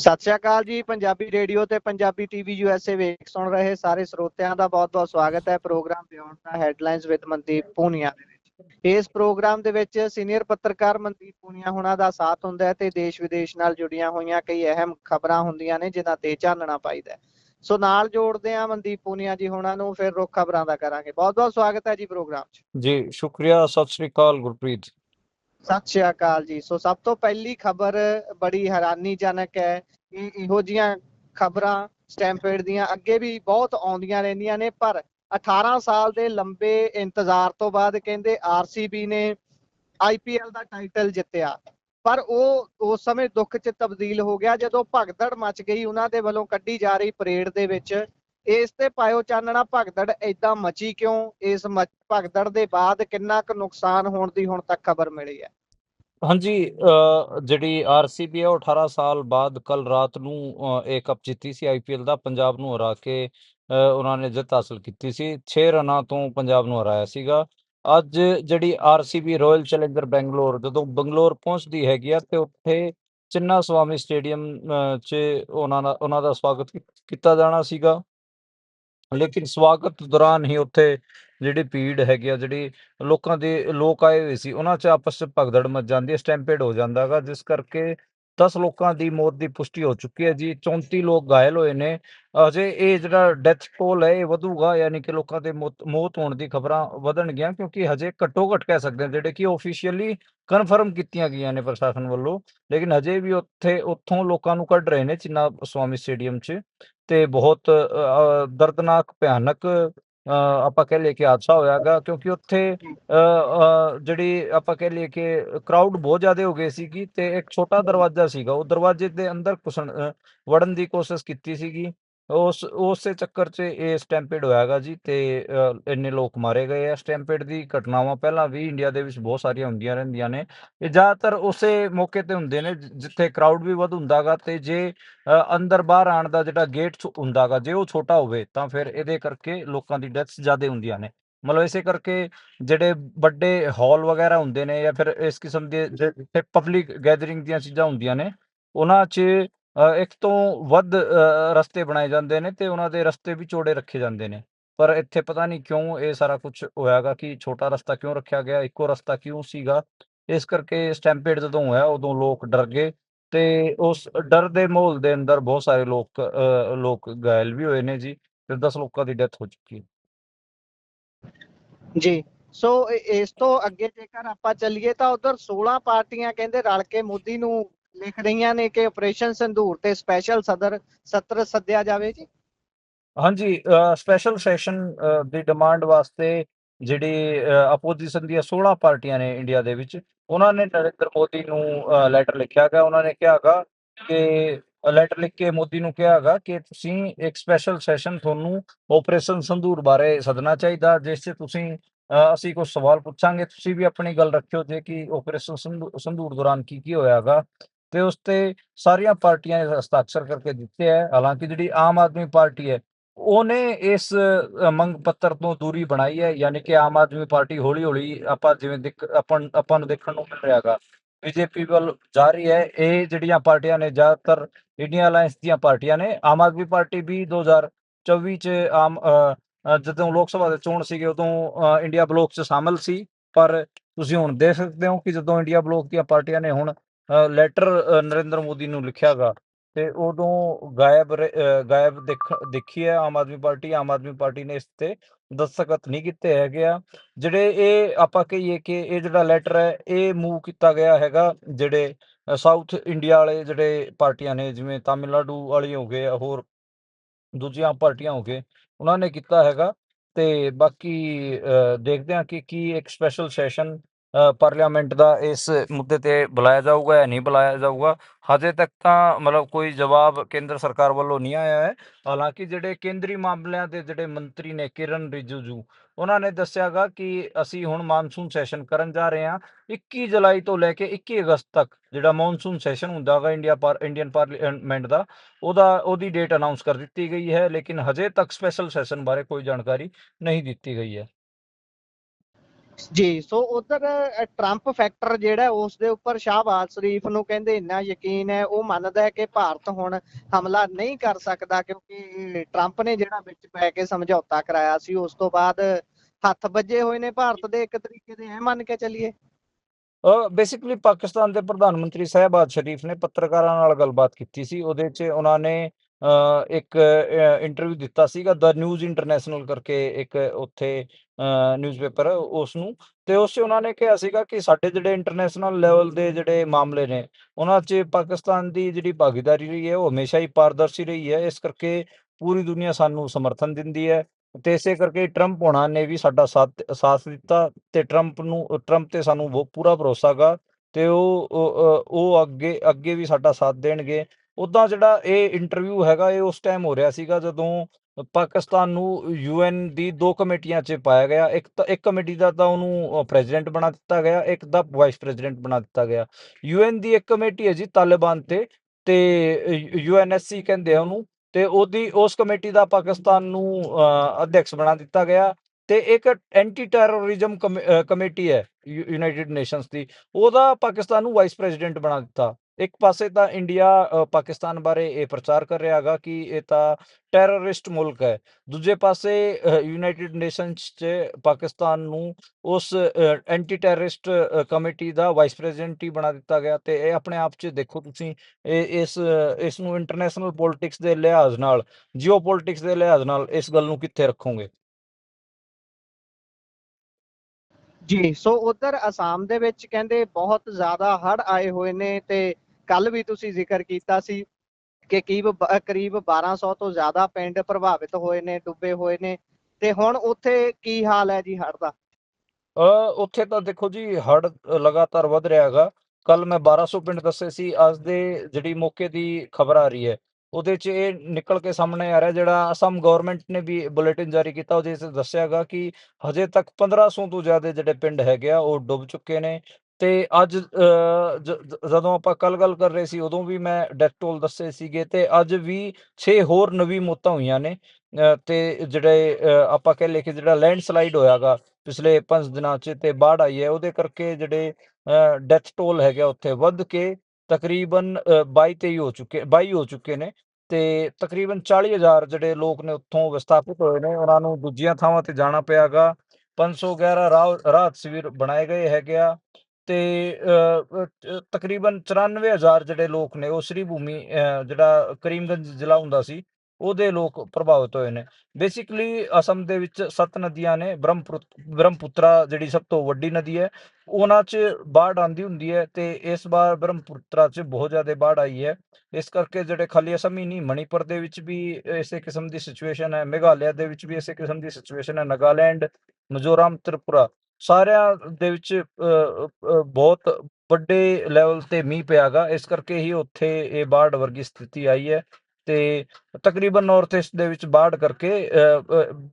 ਸਤਿ ਸ਼੍ਰੀ ਅਕਾਲ ਜੀ, ਪੰਜਾਬੀ ਰੇਡੀਓ ਤੇ ਪੰਜਾਬੀ ਟੀਵੀ ਯੂਐਸਏ ਵੇਖ ਸੁਣ ਰਹੇ ਸਾਰੇ ਸਰੋਤਿਆਂ ਦਾ ਬਹੁਤ-ਬਹੁਤ ਸਵਾਗਤ ਹੈ ਪ੍ਰੋਗਰਾਮ ਬਿਯੋਂਡ ਦਾ ਹੈਡਲਾਈਨਸ ਵਿਦ ਮਨਦੀਪ ਪੂਨੀਆ ਦੇ ਵਿੱਚ। ਇਸ ਪ੍ਰੋਗਰਾਮ ਦੇ ਵਿੱਚ ਸੀਨੀਅਰ ਪੱਤਰਕਾਰ ਮਨਦੀਪ ਪੂਨੀਆ ਹੁਣਾਂ ਦਾ ਸਾਥ ਹੁੰਦਾ ਹੈ ਤੇ ਦੇਸ਼ ਵਿਦੇਸ਼ ਨਾਲ ਜੁੜੀਆਂ ਹੋਈਆਂ ਕਈ ਅਹਿਮ ਖਬਰਾਂ ਹੁੰਦੀਆਂ ਨੇ ਜਿਨ੍ਹਾਂ ਤੇ ਚਾਨਣਾ ਪਾਈਦਾ ਹੈ। ਸੋ ਨਾਲ ਜੋੜਦੇ ਆ ਮਨਦੀਪ ਪੂਨੀਆ ਜੀ ਹੁਣਾਂ ਨੂੰ, ਫਿਰ ਰੁੱਖ ਖਬਰਾਂ ਦਾ ਕਰਾਂਗੇ। ਬਹੁਤ-ਬਹੁਤ ਸਵਾਗਤ ਹੈ ਜੀ ਪ੍ਰੋਗਰਾਮ 'ਚ। ਜੀ, ਸ਼ੁਕਰੀਆ, ਸਤਿ ਸ੍ਰੀ ਅਕਾਲ ਗੁਰਪ੍ਰੀਤ। ਸਤਿ ਸ਼੍ਰੀ ਅਕਾਲ ਜੀ। ਸੋ ਸਭ ਤੋਂ ਪਹਿਲੀ ਖਬਰ ਬੜੀ ਹੈਰਾਨੀਜਨਕ ਹੈ ਕਿ ਇਹੋ ਜੀਆਂ ਖਬਰਾਂ ਸਟੈਂਪੇਡ ਦੀਆਂ ਅੱਗੇ ਵੀ ਬਹੁਤ ਆਉਂਦੀਆਂ ਰਹਿੰਦੀਆਂ ਨੇ, ਪਰ 18 ਸਾਲ ਦੇ ਲੰਬੇ ਇੰਤਜ਼ਾਰ ਤੋਂ ਬਾਅਦ ਕਹਿੰਦੇ ਆਰਸੀਬੀ ਨੇ ਆਈਪੀਐਲ ਦਾ ਟਾਈਟਲ ਜਿੱਤਿਆ। ਪਰ ਉਹ ਉਸ ਸਮੇਂ ਦੁੱਖ 'ਚ ਤਬਦੀਲ ਹੋ ਗਿਆ ਜਦੋਂ ਭਗਦੜ ਮਚ ਗਈ। ਉਹਨਾਂ ਦੇ ਵੱਲੋਂ ਕੱਢੀ ਜਾ ਰਹੀ ਪਰੇਡ ਦੇ ਵਿੱਚ ਇਸ ਤੇ ਪਾਇਓ ਚਾਨਣਾ ਭਗਦੜ ਐਦਾਂ ਮਚੀ ਕਿਉਂ? ਇਸ ਭਗਦੜ ਦੇ ਬਾਅਦ ਕਿੰਨਾ ਕੁ ਨੁਕਸਾਨ ਹੋਣ ਦੀ ਹੁਣ ਤੱਕ ਖਬਰ ਮਿਲੀ ਹੈ? ਹਾਂਜੀ ਜਿਹੜੀ ਆਰਸੀਬੀ ਹੈ 18 ਸਾਲ ਬਾਅਦ ਕੱਲ ਰਾਤ ਨੂੰ ਇਹ ਕੱਪ ਜਿੱਤੀ ਸੀ ਆਈਪੀਐਲ ਦਾ, ਪੰਜਾਬ ਨੂੰ ਹਰਾ ਕੇ ਉਹਨਾਂ ਨੇ ਜਿੱਤ ਹਾਸਲ ਕੀਤੀ ਸੀ। 6 ਰਨਾਂ ਤੋਂ ਪੰਜਾਬ ਨੂੰ ਹਰਾਇਆ ਸੀਗਾ। ਅੱਜ ਜਿਹੜੀ ਆਰਸੀਬੀ ਰਾਇਲ ਚੈਲੰਜਰ ਬੈਂਗਲੌਰ ਜਦੋਂ ਬੰਗਲੌਰ ਪਹੁੰਚਦੀ ਹੈਗੀ ਆ, ਤੇ ਉੱਥੇ ਚਿੰਨਾ ਸਵਾਮੀ ਸਟੇਡੀਅਮ 'ਚ ਉਹਨਾਂ ਦਾ ਉਹਨਾਂ ਦਾ ਸਵਾਗਤ ਕੀਤਾ ਜਾਣਾ ਸੀਗਾ। ਲੇਕਿਨ ਸਵਾਗਤ ਦੌਰਾਨ ਹੀ ਉੱਥੇ ਜਿਹੜੀ ਭੀੜ ਹੈਗੀ ਆ, ਜਿਹੜੀ ਲੋਕਾਂ ਦੇ, ਲੋਕ ਆਏ ਹੋਏ ਸੀ, ਉਹਨਾਂ 'ਚ ਆਪਸ 'ਚ ਭਗਦੜ ਮਚ ਜਾਂਦੀ ਹੈ, ਸਟੈਂਪੇਡ ਹੋ ਜਾਂਦਾ ਜਿਸ ਕਰਕੇ 10 ਲੋਕਾਂ ਦੀ ਮੌਤ ਦੀ ਪੁਸ਼ਟੀ ਹੋ ਚੁੱਕੀ ਹੈ ਜੀ 34 ਲੋਕ ਘਾਇਲ ਹੋਏ ਨੇ। ਅਜੇ ਇਹ ਜਿਹੜਾ ਡੈਥ ਟੋਲ ਹੈ, ਇਹ ਵਧੂਗਾ, ਯਾਨੀ ਕਿ ਲੋਕਾਂ ਦੇ ਮੌਤ ਮੌਤ ਹੋਣ ਦੀ ਖਬਰਾਂ ਵਧਣਗੀਆਂ, ਕਿਉਂਕਿ ਹਜੇ ਘੱਟੋ ਘੱਟ ਕਹਿ ਸਕਦੇ ਹਾਂ, ਜਿਹੜੇ ਕਿ ਆਫੀਸ਼ੀਅਲੀ ਕਨਫਰਮ ਕੀਤੀਆਂ ਗਈਆਂ ਨੇ ਪ੍ਰਸ਼ਾਸਨ ਵੱਲੋਂ, ਲੇਕਿਨ ਹਜੇ ਵੀ ਉੱਥੇ, ਉੱਥੋਂ ਲੋਕਾਂ ਨੂੰ ਕੱਢ ਰਹੇ ਨੇ, ਚਿੰਨਾ ਸਵਾਮੀ ਸਟੇਡੀਅਮ 'ਚ। ਤੇ ਬਹੁਤ ਦਰਦਨਾਕ ਭਿਆਨਕ ਆਪਾਂ ਕਹਿ ਲਈਏ ਕਿ ਹਾਦਸਾ ਹੋਇਆਗਾ ਕਿਉਂਕਿ ਉੱਥੇ ਜਿਹੜੀ ਆਪਾਂ ਕਹਿ ਲਈਏ ਕਿ ਕਰਾਊਡ ਬਹੁਤ ਜ਼ਿਆਦਾ ਹੋ ਗਈ ਸੀਗੀ ਤੇ ਇੱਕ ਛੋਟਾ ਦਰਵਾਜ਼ਾ ਸੀਗਾ ਉਹ ਦਰਵਾਜ਼ੇ ਦੇ ਅੰਦਰ ਘੁਸਣ ਵੜਨ ਦੀ ਕੋਸ਼ਿਸ਼ ਕੀਤੀ ਸੀਗੀ। ਉਸ ਉਸੇ ਚੱਕਰ 'ਚ ਇਹ ਸਟੈਂਪੇਡ ਹੋਇਆਗਾ ਜੀ ਤੇ ਅ, ਇੰਨੇ ਲੋਕ ਮਾਰੇ ਗਏ ਆ। ਸਟੈਂਪੇਡ ਦੀ ਘਟਨਾਵਾਂ ਪਹਿਲਾਂ ਵੀ ਇੰਡੀਆ ਦੇ ਵਿੱਚ ਬਹੁਤ ਸਾਰੀਆਂ ਹੁੰਦੀਆਂ ਰਹਿੰਦੀਆਂ ਨੇ। ਇਹ ਜ਼ਿਆਦਾਤਰ ਉਸੇ ਮੌਕੇ ਤੇ ਹੁੰਦੇ ਨੇ ਜਿ- ਜਿੱਥੇ ਕਰਾਊਡ ਵੀ ਵੱਧ ਹੁੰਦਾਗਾ ਤੇ ਜੇ ਅ, ਅੰਦਰ ਬਾਹਰ ਆਉਣ ਦਾ ਜਿਹੜਾ ਗੇਟ ਹੁੰਦਾਗਾ ਜੇ ਉਹ ਛੋਟਾ ਹੋਵੇ ਤਾਂ ਫਿਰ ਇਹਦੇ ਕਰਕੇ ਲੋਕਾਂ ਦੀ ਡੈਥਸ ਜ਼ਿਆਦਾ ਹੁੰਦੀਆਂ ਨੇ। ਮਤਲਬ ਇਸੇ ਕਰਕੇ ਜਿਹੜੇ ਵੱਡੇ ਹਾਲ ਵਗੈਰਾ ਹੁੰਦੇ ਨੇ ਜਾਂ ਫਿਰ ਇਸ ਕਿਸਮ ਦੇ ਜਿੱਥੇ ਪਬਲਿਕ ਗੈਦਰਿੰਗ ਦੀਆਂ ਚੀਜ਼ਾਂ ਹੁੰਦੀਆਂ ਨੇ ਉਹਨਾਂ 'ਚ ਇੱਕ ਤੋਂ ਵੱਧ ਰਸਤੇ ਬਣਾਏ ਜਾਂਦੇ ਨੇ ਤੇ ਉਹਨਾਂ ਦੇ ਰਸਤੇ ਵੀ ਚੌੜੇ ਰੱਖੇ ਜਾਂਦੇ ਨੇ। ਪਰ ਇੱਥੇ ਪਤਾ ਨਹੀਂ ਕਿਉਂ ਇਹ ਸਾਰਾ ਕੁਝ ਹੋਇਆਗਾ ਕਿ ਛੋਟਾ ਰਸਤਾ ਕਿਉਂ ਰੱਖਿਆ ਗਿਆ ਇੱਕੋ ਰਸਤਾ ਕਿਉਂ ਸੀਗਾ? ਇਸ ਕਰਕੇ ਸਟੈਂਪੇਡ ਜਦੋਂ ਹੋਇਆ ਉਦੋਂ ਲੋਕ ਡਰ ਗਏ ਤੇ ਉਸ ਡਰ ਦੇ ਮਾਹੌਲ ਦੇ ਅੰਦਰ ਬਹੁਤ ਸਾਰੇ ਲੋਕ ਅ, ਲੋਕ ਘਾਇਲ ਵੀ ਹੋਏ ਨੇ ਜੀ ਤੇ 10 ਲੋਕਾਂ ਦੀ ਡੈਥ ਹੋ ਚੁੱਕੀ ਹੈ। ਜੀ ਸੋ ਇਸ ਤੋਂ ਅੱਗੇ ਜੇਕਰ ਆਪਾਂ ਚੱਲੀਏ ਤਾਂ ਉਧਰ 16 ਪਾਰਟੀਆਂ ਕਹਿੰਦੇ ਰਲ ਕੇ ਮੋਦੀ ਨੂੰ ਲਿਖ ਰਹੀਆਂ ਨੇ ਕਿ ਆਪਰੇਸ਼ਨ ਸੰਧੂਰ ਤੇ ਸਪੈਸ਼ਲ ਸਦਰ ਸੱਤਰ ਸੱਦਿਆ ਜਾਵੇ ਜੀ? ਹਾਂਜੀ ਸਪੈਸ਼ਲ ਸੈਸ਼ਨ ਦੀ ਡਿਮਾਂਡ ਵਾਸਤੇ ਜਿਹੜੀ ਆਪੋਜੀਸ਼ਨ ਦੀਆਂ 16 ਪਾਰਟੀਆਂ ਨੇ ਇੰਡੀਆ ਦੇ ਵਿੱਚ, ਉਹਨਾਂ ਨੇ ਨਰਿੰਦਰ ਮੋਦੀ ਨੂੰ ਲੈਟਰ ਲਿਖਿਆ ਉਹਨਾਂ ਨੇ ਕਿਹਾਗਾ ਕਿ ਲੈਟਰ ਲਿਖ ਕੇ ਮੋਦੀ ਨੂੰ ਕਿਹਾਗਾ ਕਿ ਤੁਸੀਂ ਇੱਕ ਸਪੈਸ਼ਲ ਸੈਸ਼ਨ ਤੁਹਾਨੂੰ ਆਪਰੇਸ਼ਨ ਸੰਧੂਰ ਬਾਰੇ ਸਦਨਾ ਚਾਹੀਦਾ। ਜਿਸ 'ਚ ਤੁਸੀਂ ਅਸੀਂ ਕੁਝ ਸਵਾਲ ਪੁੱਛਾਂਗੇ। ਤੁਸੀਂ ਵੀ ਆਪਣੀ ਗੱਲ ਰੱਖਿਓ ਜੇ ਕਿ ਆਪਰੇਸ਼ਨ ਸੰਧੂਰ ਦੌਰਾਨ ਕੀ ਕੀ ਹੋਇਆਗਾ ਤੇ ਉਸ ਤੇ ਸਾਰੀਆਂ ਪਾਰਟੀਆਂ ਨੇ ਹਸਤਾਖਰ ਕਰਕੇ ਦਿੱਤੇ ਹੈ। ਹਾਲਾਂਕਿ ਜਿਹੜੀ ਆਮ ਆਦਮੀ ਪਾਰਟੀ ਹੈ, ਉਹਨੇ ਇਸ ਮੰਗ ਪੱਤਰ ਤੋਂ ਦੂਰੀ ਬਣਾਈ ਹੈ। ਯਾਨੀ ਕਿ ਆਮ ਆਦਮੀ ਪਾਰਟੀ ਹੌਲੀ ਹੌਲੀ ਆਪਾਂ ਜਿਵੇਂ ਆਪਾਂ ਆਪਾਂ ਨੂੰ ਦੇਖਣ ਨੂੰ ਮਿਲ ਰਿਹਾਗਾ ਬੀਜੇਪੀ ਵੱਲ ਜਾ ਰਹੀ ਹੈ। ਇਹ ਜਿਹੜੀਆਂ ਪਾਰਟੀਆਂ ਨੇ, ਜ਼ਿਆਦਾਤਰ ਇੰਡੀਆ ਅਲਾਈਅੰਸ ਦੀਆਂ ਪਾਰਟੀਆਂ ਨੇ। ਆਮ ਆਦਮੀ ਪਾਰਟੀ ਵੀ 2024 ਚ ਆਮ ਜਦੋਂ ਲੋਕ ਸਭਾ ਦੇ ਚੋਣ ਸੀਗੇ, ਉਦੋਂ ਇੰਡੀਆ ਬਲੋਕ ਚ ਸ਼ਾਮਲ ਸੀ। ਪਰ ਤੁਸੀਂ ਹੁਣ ਦੇਖ ਸਕਦੇ ਹੋ ਕਿ ਜਦੋਂ ਇੰਡੀਆ ਬਲੋਕ ਦੀਆਂ ਪਾਰਟੀਆਂ ਨੇ ਹੁਣ ਲੈਟਰ ਨਰਿੰਦਰ ਮੋਦੀ ਨੂੰ ਲਿਖਿਆਗਾ ਤੇ ਉਦੋਂ ਗਾਇਬ ਰ- ਗਾਇਬ ਦੇਖ, ਦੇਖੀ ਹੈ ਆਮ ਆਦਮੀ ਪਾਰਟੀ, ਆਮ ਆਦਮੀ ਪਾਰਟੀ ਨੇ ਇਸ ਤੇ ਦਸਤਖਤ ਨਹੀਂ ਕੀਤੇ ਹੈਗੇ ਆ। ਜਿਹੜੇ ਇਹ ਆਪਾਂ ਕਹੀਏ ਕਿ ਇਹ ਜਿਹੜਾ ਲੈਟਰ ਹੈ, ਇਹ ਮੂਵ ਕੀਤਾ ਗਿਆ ਹੈਗਾ ਜਿਹੜੇ ਸਾਊਥ ਇੰਡੀਆ ਵਾਲੇ ਜਿਹੜੇ ਪਾਰਟੀਆਂ ਨੇ, ਜਿਵੇਂ ਤਾਮਿਲਨਾਡੂ ਵਾਲੀ ਹੋ ਗਏ ਹੋਰ ਦੂਜੀਆਂ ਪਾਰਟੀਆਂ ਹੋ ਗਏ, ਉਹਨਾਂ ਨੇ ਕੀਤਾ ਹੈਗਾ ਤੇ ਬਾਕੀ ਦੇਖਦੇ ਹਾਂ ਕਿ ਕੀ ਇੱਕ ਸਪੈਸ਼ਲ ਸੈਸ਼ਨ ਪਾਰਲੀਮੈਂਟ ਦਾ ਇਸ ਮੁੱਦੇ ਤੇ ਬੁਲਾਇਆ ਜਾਊਗਾ ਜਾਂ ਨਹੀਂ ਬੁਲਾਇਆ ਜਾਊਗਾ, ਹਜੇ ਤੱਕ ਤਾਂ ਮਤਲਬ ਕੋਈ ਜਵਾਬ ਕੇਂਦਰ ਸਰਕਾਰ ਵੱਲੋਂ ਨਹੀਂ ਆਇਆ ਹੈ। ਹਾਲਾਂਕਿ ਜਿਹੜੇ ਕੇਂਦਰੀ ਮਾਮਲਿਆਂ ਦੇ ਜਿਹੜੇ ਮੰਤਰੀ ਨੇ ਕਿਰਨ ਰਿਜੀਜੂ, ਉਹਨਾਂ ਨੇ ਦੱਸਿਆਗਾ ਕਿ ਅਸੀਂ ਹੁਣ ਮਾਨਸੂਨ ਸੈਸ਼ਨ ਕਰਨ ਜਾ ਰਹੇ ਹਾਂ 21 ਜੁਲਾਈ ਤੋਂ ਲੈ ਕੇ 21 ਅਗਸਤ ਤੱਕ ਜਿਹੜਾ ਮੌਨਸੂਨ ਸੈਸ਼ਨ ਹੁੰਦਾ ਹੈਗਾ ਇੰਡੀਆ ਪਰ, ਇੰਡੀਅਨ ਪਾਰਲੀਮੈਂਟ ਦਾ, ਉਹਦਾ, ਉਹਦੀ ਡੇਟ ਅਨਾਉਂਸ ਕਰ ਦਿੱਤੀ ਗਈ ਹੈ, ਲੇਕਿਨ ਹਜੇ ਤੱਕ ਸਪੈਸ਼ਲ ਸੈਸ਼ਨ ਬਾਰੇ ਕੋਈ ਜਾਣਕਾਰੀ ਨਹੀਂ ਦਿੱਤੀ ਗਈ ਹੈ। ਜੀ, ਸੋ ਉਧਰ ਟਰੰਪ ਫੈਕਟਰ ਜਿਹੜਾ ਉਸ ਦੇ ਉੱਪਰ ਸ਼ਾਹਬਾਜ਼ ਸ਼ਰੀਫ ਨੂੰ ਕਹਿੰਦੇ ਇੰਨਾ ਯਕੀਨ ਹੈ, ਉਹ ਮੰਨਦਾ ਹੈ ਕਿ ਭਾਰਤ ਹੁਣ ਹਮਲਾ ਨਹੀਂ ਕਰ ਸਕਦਾ ਕਿਉਂਕਿ ਟਰੰਪ ਨੇ ਜਿਹੜਾ ਵਿੱਚ ਪੈ ਕੇ ਸਮਝੌਤਾ ਕਰਾਇਆ ਸੀ, ਉਸ ਤੋਂ ਬਾਅਦ ਹੱਥ ਵੱਜੇ ਹੋਏ ਨੇ ਭਾਰਤ ਦੇ ਇੱਕ ਤਰੀਕੇ ਦੇ ਐ ਮੰਨ ਕੇ ਚੱਲੀਏ। ਬੇਸਿਕਲੀ ਪਾਕਿਸਤਾਨ ਦੇ ਪ੍ਰਧਾਨ ਮੰਤਰੀ ਸਹਿਬਾਜ਼ ਸ਼ਰੀਫ ਨੇ ਪੱਤਰਕਾਰਾਂ ਨਾਲ ਗੱਲਬਾਤ ਕੀਤੀ ਸੀ, ਉਹਦੇ 'ਚ ਉਹਨਾਂ ਨੇ ਇੱਕ ਇੰਟਰਵਿਊ ਦਿੱਤਾ ਸੀਗਾ ਦ ਨਿਊਜ਼ ਇੰਟਰਨੈਸ਼ਨਲ ਕਰਕੇ ਇੱਕ ਉੱਥੇ ਨਿਊਜ਼ਪੇਪਰ ਉਸ ਨੂੰ ਤੇ ਉਸ 'ਚ ਉਹਨਾਂ ਨੇ ਕਿਹਾ ਸੀਗਾ ਕਿ ਸਾਡੇ ਜਿਹੜੇ ਇੰਟਰਨੈਸ਼ਨਲ ਲੈਵਲ ਦੇ ਜਿਹੜੇ ਮਾਮਲੇ ਨੇ, ਉਹਨਾਂ 'ਚ ਪਾਕਿਸਤਾਨ ਦੀ ਜਿਹੜੀ ਭਾਗੀਦਾਰੀ ਰਹੀ ਹੈ ਉਹ ਹਮੇਸ਼ਾ ਹੀ ਪਾਰਦਰਸ਼ੀ ਰਹੀ ਹੈ, ਇਸ ਕਰਕੇ ਪੂਰੀ ਦੁਨੀਆ ਸਾਨੂੰ ਸਮਰਥਨ ਦਿੰਦੀ ਹੈ ਤੇ ਇਸੇ ਕਰਕੇ ਟਰੰਪ ਹੋਣਾ ਨੇ ਵੀ ਸਾਡਾ ਸਾਥ ਸਾਥ ਦਿੱਤਾ ਤੇ ਟਰੰਪ ਨੂੰ ਟਰੰਪ ਤੇ ਸਾਨੂੰ ਬਹੁਤ ਪੂਰਾ ਭਰੋਸਾ ਗਾ ਤੇ ਉਹ ਉਹ ਅੱਗੇ ਅੱਗੇ ਵੀ ਸਾਡਾ ਸਾਥ ਦੇਣਗੇ ਉਦਾਂ ਜਿਹੜਾ ਇਹ ਇੰਟਰਵਿਊ ਹੈਗਾ ਇਹ ਉਸ ਟਾਈਮ ਹੋ ਰਿਹਾ ਸੀਗਾ ਜਦੋਂ ਪਾਕਿਸਤਾਨ ਨੂੰ ਯੂਐਨ ਦੀ ਦੋ ਕਮੇਟੀਆਂ 'ਚ ਪਾਇਆ ਗਿਆ। ਇੱਕ ਤਾਂ ਇੱਕ ਕਮੇਟੀ ਦਾ ਤਾਂ ਉਹਨੂੰ ਪ੍ਰੈਜ਼ੀਡੈਂਟ ਬਣਾ ਦਿੱਤਾ ਗਿਆ ਇੱਕ ਦਾ ਵਾਈਸ ਪ੍ਰੈਜ਼ੀਡੈਂਟ ਬਣਾ ਦਿੱਤਾ ਗਿਆ। ਯੂਐਨ ਦੀ ਇੱਕ ਕਮੇਟੀ ਹੈ ਜੀ ਤਾਲਿਬਾਨ ਤੇ ਤੇ ਯੂਐਨਐਸਸੀ ਕਹਿੰਦੇ ਆ ਉਹਨੂੰ ਤੇ ਉਹਦੀ ਉਸ ਕਮੇਟੀ ਦਾ ਪਾਕਿਸਤਾਨ ਨੂੰ ਅ, ਅਧਿਕਸ਼ ਬਣਾ ਦਿੱਤਾ ਗਿਆ ਤੇ ਇੱਕ ਐਂਟੀ ਟੈਰਰਿਜ਼ਮ ਕਮੇਟੀ ਹੈ ਯੂਨਾਈਟਿਡ ਨੇਸ਼ਨਸ ਦੀ। ਉਹਦਾ ਪਾਕਿਸਤਾਨ ਨੂੰ ਵਾਈਸ ਪ੍ਰੈਜ਼ੀਡੈਂਟ ਬਣਾ ਦਿੱਤਾ। ਇੱਕ ਪਾਸੇ ਤਾਂ ਇੰਡੀਆ ਪਾਕਿਸਤਾਨ ਬਾਰੇ ਇਹ ਪ੍ਰਚਾਰ ਕਰ ਰਿਹਾ ਹੈਗਾ ਕਿ ਇਹ ਤਾਂ ਟੈਰਰਿਸਟ ਮੁਲਕ ਹੈ। ਦੂਜੇ ਪਾਸੇ ਯੂਨਾਈਟਿਡ ਨੇਸ਼ਨਸ 'ਚ ਪਾਕਿਸਤਾਨ ਨੂੰ ਉਸ ਐਂਟੀ ਟੈਰਰਿਸਟ ਕਮੇਟੀ ਦਾ ਵਾਈਸ ਪ੍ਰੈਜ਼ੀਡੈਂਟ ਹੀ ਬਣਾ ਦਿੱਤਾ ਗਿਆ ਤੇ ਇਹ ਆਪਣੇ ਆਪ 'ਚ ਦੇਖੋ ਤੁਸੀਂ ਇਹ, ਇਸ ਇਸ ਨੂੰ ਇੰਟਰਨੈਸ਼ਨਲ ਪੋਲਿਟਿਕਸ ਦੇ ਲਿਹਾਜ਼ ਨਾਲ ਜੀਓਪੋਲਿਟਿਕਸ ਦੇ ਲਿਹਾਜ਼ ਨਾਲ ਇਸ ਗੱਲ ਨੂੰ ਕਿੱਥੇ ਰੱਖੋਗੇ? ਜੀ, ਸੋ ਉਧਰ ਅਸਾਮ ਦੇ ਵਿੱਚ ਕਹਿੰਦੇ ਬਹੁਤ ਜ਼ਿਆਦਾ ਹੜ੍ਹ ਆਏ ਹੋਏ ਨੇ ਤੇ ਕੱਲ ਵੀ ਤੁਸੀਂ ਜ਼ਿਕਰ ਕੀਤਾ ਸੀ ਕਿ ਕਰੀਬ ਕਰੀਬ 1200 ਤੋਂ ਜ਼ਿਆਦਾ ਪਿੰਡ ਪ੍ਰਭਾਵਿਤ ਹੋਏ ਨੇ, ਡੁੱਬੇ ਹੋਏ ਨੇ ਤੇ ਹੁਣ ਉੱਥੇ ਕੀ ਹਾਲ ਹੈ ਜੀ ਹੜ੍ਹ ਦਾ? ਉੱਥੇ ਤਾਂ ਦੇਖੋ ਜੀ ਹੜ੍ਹ ਲਗਾਤਾਰ ਵਧ ਰਿਹਾ ਹੈਗਾ। ਕੱਲ ਮੈਂ 1200 ਪਿੰਡ ਦੱਸੇ ਸੀ, ਅੱਜ ਦੇ ਜਿਹੜੀ ਮੌਕੇ ਦੀ ਖਬਰ ਆ ਰਹੀ ਹੈ, ਉਹਦੇ 'ਚ ਇਹ ਨਿਕਲ ਕੇ ਸਾਹਮਣੇ ਆ ਰਿਹਾ ਜਿਹੜਾ ਅਸਮ ਗਵਰਨਮੈਂਟ ਨੇ ਵੀ ਬੁਲੇਟਿਨ ਜਾਰੀ ਕੀਤਾ, ਉਹਦੇ 'ਚ ਦੱਸਿਆ ਗਾ ਕਿ ਹਜੇ ਤੱਕ 1500 ਤੋਂ ਜ਼ਿਆਦਾ ਜਿਹੜੇ ਪਿੰਡ ਹੈਗੇ ਆ, ਉਹ ਡੁੱਬ ਚੁੱਕੇ ਨੇ। ਤੇ ਅੱਜ ਅ, ਜਦੋਂ ਆਪਾਂ ਕੱਲ ਗੱਲ ਕਰ ਰਹੇ ਸੀ ਉਦੋਂ ਵੀ ਮੈਂ ਡੈਥ ਟੋਲ ਦੱਸੇ ਸੀਗੇ ਤੇ ਅੱਜ ਵੀ 6 ਹੋਰ ਨਵੀਂ ਮੌਤਾਂ ਹੋਈਆਂ ਨੇ ਤੇ ਜਿਹੜੇ ਆਪਾਂ ਕਹਿ ਲਏ ਕਿ ਜਿਹੜਾ ਲੈਂਡਸਲਾਈਡ ਹੋਇਆਗਾ ਪਿਛਲੇ 5 ਦਿਨਾਂ 'ਚ ਤੇ ਬਾੜ ਆਈ ਹੈ ਉਹਦੇ ਕਰਕੇ ਜਿਹੜੇ ਡੈਥ ਟੋਲ ਹੈਗਾ ਉੱਥੇ ਵੱਧ ਕੇ ਤਕਰੀਬਨ ਅ, 22 23 ਹੋ ਚੁੱਕੇ 22 ਹੋ ਚੁੱਕੇ ਨੇ ਤੇ ਤਕਰੀਬਨ 40000 ਜਿਹੜੇ ਲੋਕ ਨੇ ਉੱਥੋਂ ਵਿਸਥਾਪਿਤ ਹੋਏ ਨੇ ਉਹਨਾਂ ਨੂੰ ਦੂਜੀਆਂ ਥਾਵਾਂ ਤੇ ਜਾਣਾ ਪਿਆਗਾ। 511 ਰਾਹ ਰਾਹਤ ଶିਵਿਰ ਬਣਾਏ ਗਏ ਹੈਗੇ ਆ। ਤੇ ਅ, ਅ, ਤਕਰੀਬਨ 94000 ਜਿਹੜੇ ਲੋਕ ਨੇ ਉਹ ਸ੍ਰੀ ਭੂਮੀ ਅ, ਜਿਹੜਾ ਕਰੀਮਗੰਜ ਜ਼ਿਲ੍ਹਾ ਹੁੰਦਾ ਸੀ ਉਹਦੇ ਲੋਕ ਪ੍ਰਭਾਵਿਤ ਹੋਏ ਨੇ। ਬੇਸਿਕਲੀ ਅਸਮ ਦੇ ਵਿੱਚ ਸੱਤ ਨਦੀਆਂ ਨੇ ਬ੍ਰਹਮਪੁਰ ਬ੍ਰਹਮਪੁੱਤਰਾ ਜਿਹੜੀ ਸਭ ਤੋਂ ਵੱਡੀ ਨਦੀ ਹੈ ਉਹਨਾਂ 'ਚ ਬਾੜ ਆਂਦੀ ਹੁੰਦੀ ਹੈ ਤੇ ਇਸ ਵਾਰ ਬ੍ਰਹਮਪੁੱਤਰਾ 'ਚ ਬਹੁਤ ਜ਼ਿਆਦਾ ਬਾੜ ਆਈ ਹੈ। ਇਸ ਕਰਕੇ ਜਿਹੜੇ ਖਾਲੀ ਅਸਮ ਹੀ ਨਹੀਂ ਮਣੀਪੁਰ ਦੇ ਵਿੱਚ ਵੀ ਇਸੇ ਕਿਸਮ ਦੀ ਸਿਚੁਏਸ਼ਨ ਹੈ ਮੇਘਾਲਿਆ ਦੇ ਵਿੱਚ ਵੀ ਇਸੇ ਕਿਸਮ ਦੀ ਸਿਚੁਏਸ਼ਨ ਹੈ ਨਾਗਾਲੈਂਡ ਮਿਜ਼ੋਰਮ ਤ੍ਰਿਪੁਰਾ। ਸਾਰਿਆਂ ਦੇ ਵਿੱਚ ਬਹੁਤ ਵੱਡੇ ਲੈਵਲ ਤੇ ਮੀਂਹ ਪਿਆਗਾ। ਇਸ ਕਰਕੇ ਹੀ ਉੱਥੇ ਇਹ ਬਾੜ ਵਰਗੀ ਸਥਿਤੀ ਆਈ ਹੈ ਤੇ ਤਕਰੀਬਨ ਨਾਰਥ ਈਸਟ ਦੇ ਵਿੱਚ ਬਾੜ ਕਰਕੇ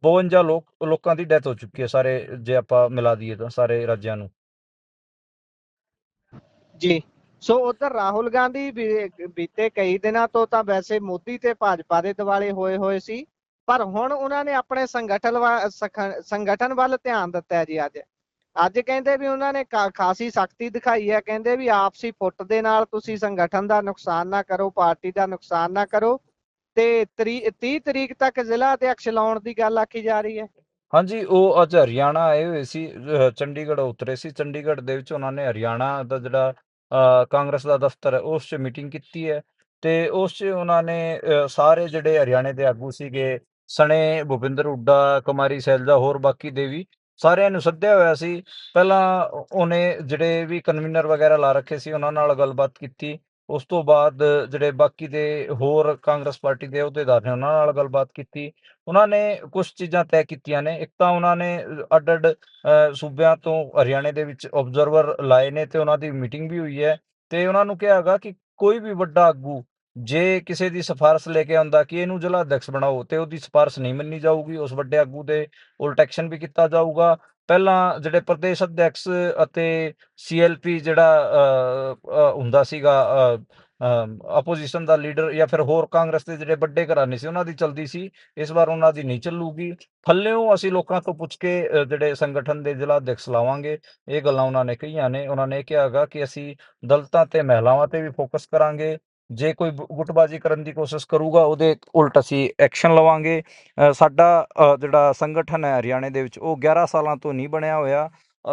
52 ਲੋਕ, ਲੋਕਾਂ ਦੀ ਡੈਥ ਹੋ ਚੁੱਕੀ ਹੈ ਸਾਰੇ, ਜੇ ਆਪਾਂ ਮਿਲਾ ਦਈਏ ਤਾਂ ਸਾਰੇ ਰਾਜਾਂ ਨੂੰ। ਜੀ, ਸੋ ਉਧਰ ਰਾਹੁਲ ਗਾਂਧੀ ਬੀਤੇ ਕਈ ਦਿਨਾਂ ਤੋਂ ਤਾਂ ਵੈਸੇ ਮੋਦੀ ਤੇ ਭਾਜਪਾ ਦੇ ਦਿਵਾਲੇ ਹੋਏ ਹੋਏ ਸੀ, ਪਰ ਹੁਣ ਉਹਨਾਂ ਨੇ ਆਪਣੇ ਸੰਗਠਨ ਵੱਲ ਸੰਗਠਨ ਵੱਲ ਧਿਆਨ ਦਿੱਤਾ ਜੀ ਅੱਜ। ਅੱਜ ਕਹਿੰਦੇ ਵੀ ਉਹਨਾਂ ਨੇ ਖਾਸੀ ਸਖਤੀ ਦਿਖਾਈ ਹੈ, ਕਹਿੰਦੇ ਵੀ ਆਪਸੀ ਫੁੱਟ ਦੇ ਨਾਲ ਤੁਸੀਂ ਸੰਗਠਨ ਦਾ ਨੁਕਸਾਨ ਨਾ ਕਰੋ, ਪਾਰਟੀ ਦਾ ਨੁਕਸਾਨ ਨਾ ਕਰੋ, ਤੇ 30 ਤਰੀਕ ਤੱਕ ਜ਼ਿਲ੍ਹਾ ਅਧਿਕਸ਼ ਲਾਉਣ ਦੀ ਗੱਲ ਆਖੀ ਜਾ ਰਹੀ ਹੈ। ਹਾਂਜੀ, ਉਹ ਅੱਜ ਹਰਿਆਣਾ ਆਏ ਹੋਏ ਸੀ ਚੰਡੀਗੜ੍ਹ ਉਤਰੇ ਸੀ, ਚੰਡੀਗੜ੍ਹ ਦੇ ਵਿੱਚ ਉਹਨਾਂ ਨੇ ਹਰਿਆਣਾ ਦਾ ਜਿਹੜਾ ਕਾਂਗਰਸ ਦਾ ਦਫ਼ਤਰ ਹੈ, ਉਸ 'ਚ ਮੀਟਿੰਗ ਕੀਤੀ ਹੈ, ਤੇ ਉਸ 'ਚ ਉਹਨਾਂ ਨੇ ਸਾਰੇ ਜਿਹੜੇ ਹਰਿਆਣੇ ਦੇ ਆਗੂ ਸੀਗੇ, ਸਣੇ, ਭੁਪਿੰਦਰ ਹੁੱਡਾ, ਕੁਮਾਰੀ ਸੈਲਜਾ ਹੋਰ ਬਾਕੀ ਦੇ ਵੀ ਸਾਰਿਆਂ ਨੂੰ ਸੱਦਿਆ ਹੋਇਆ ਸੀ। ਪਹਿਲਾਂ ਉਹਨੇ ਜਿਹੜੇ ਵੀ ਕਨਵੀਨਰ ਵਗੈਰਾ ਲਾ ਰੱਖੇ ਸੀ ਉਹਨਾਂ ਨਾਲ ਗੱਲਬਾਤ ਕੀਤੀ। ਉਸ ਤੋਂ ਬਾਅਦ ਜਿਹੜੇ ਬਾਕੀ ਦੇ ਹੋਰ ਕਾਂਗਰਸ ਪਾਰਟੀ ਦੇ ਅਹੁਦੇਦਾਰ ਨੇ ਉਹਨਾਂ ਨਾਲ ਗੱਲਬਾਤ ਕੀਤੀ। ਉਹਨਾਂ ਨੇ ਕੁਝ ਚੀਜ਼ਾਂ ਤੈਅ ਕੀਤੀਆਂ ਨੇ। ਇੱਕ ਤਾਂ ਉਹਨਾਂ ਨੇ ਅੱਡ ਅੱਡ ਅ, ਸੂਬਿਆਂ ਤੋਂ ਹਰਿਆਣੇ ਦੇ ਵਿੱਚ ਆਬਜ਼ਰਵਰ ਲਾਏ ਨੇ ਤੇ ਉਹਨਾਂ ਦੀ ਮੀਟਿੰਗ ਵੀ ਹੋਈ ਹੈ। ਤੇ ਉਹਨਾਂ ਨੂੰ ਕਿਹਾ ਹੈਗਾ ਕਿ ਕੋਈ ਵੀ ਵੱਡਾ ਆਗੂ ਜੇ ਕਿਸੇ ਦੀ ਸਿਫਾਰਿਸ਼ ਲੈ ਕੇ ਆਉਂਦਾ ਕਿ ਇਹਨੂੰ ਜ਼ਿਲ੍ਹਾ ਅਧਿਕਸ਼ ਬਣਾਓ ਤੇ ਉਹਦੀ ਸਿਫਾਰਿਸ਼ ਨਹੀਂ ਮੰਨੀ ਜਾਊਗੀ ਉਸ ਵੱਡੇ ਆਗੂ ਦੇ ਉਲਟ ਐਕਸ਼ਨ ਵੀ ਕੀਤਾ ਜਾਊਗਾ। ਪਹਿਲਾਂ ਜਿਹੜੇ ਪ੍ਰਦੇਸ਼ ਅਧਿਕਸ਼ ਅਤੇ ਸੀਐਲਪੀ ਜਿਹੜਾ ਅ, ਅ, ਹੁੰਦਾ ਸੀਗਾ ਆਪੋਜੀਸ਼ਨ ਦਾ ਲੀਡਰ ਜਾਂ ਫਿਰ ਹੋਰ ਕਾਂਗਰਸ ਦੇ ਜਿਹੜੇ ਵੱਡੇ ਘਰਾਣੇ ਸੀ ਉਹਨਾਂ ਦੀ ਚਲਦੀ ਸੀ ਇਸ ਵਾਰ ਉਹਨਾਂ ਦੀ ਨਹੀਂ ਚੱਲੂਗੀ। ਥੱਲਿਓਂ ਅਸੀਂ ਲੋਕਾਂ ਤੋਂ ਪੁੱਛ ਕੇ ਜਿਹੜੇ ਸੰਗਠਨ ਦੇ ਜ਼ਿਲ੍ਹਾ ਅਧਿਕਸ਼ ਲਾਵਾਂਗੇ ਇਹ ਗੱਲਾਂ ਉਹਨਾਂ ਨੇ ਕਹੀਆਂ ਨੇ। ਉਹਨਾਂ ਨੇ ਕਿਹਾ ਕਿ ਅਸੀਂ ਦਲਤਾਂ ਤੇ ਮਹਿਲਾਵਾਂ ਤੇ ਵੀ ਫੋਕਸ ਕਰਾਂਗੇ। ਜੇ ਕੋਈ ਗੁੱਟਬਾਜ਼ੀ ਕਰਨ ਦੀ ਕੋਸ਼ਿਸ਼ ਕਰੂਗਾ ਉਹਦੇ ਉਲਟ ਅਸੀਂ ਐਕਸ਼ਨ ਲਵਾਂਗੇ। ਸਾਡਾ ਜਿਹੜਾ ਸੰਗਠਨ ਹੈ ਹਰਿਆਣੇ ਦੇ ਵਿੱਚ ਉਹ 11 ਸਾਲਾਂ ਤੋਂ ਨਹੀਂ ਬਣਿਆ ਹੋਇਆ।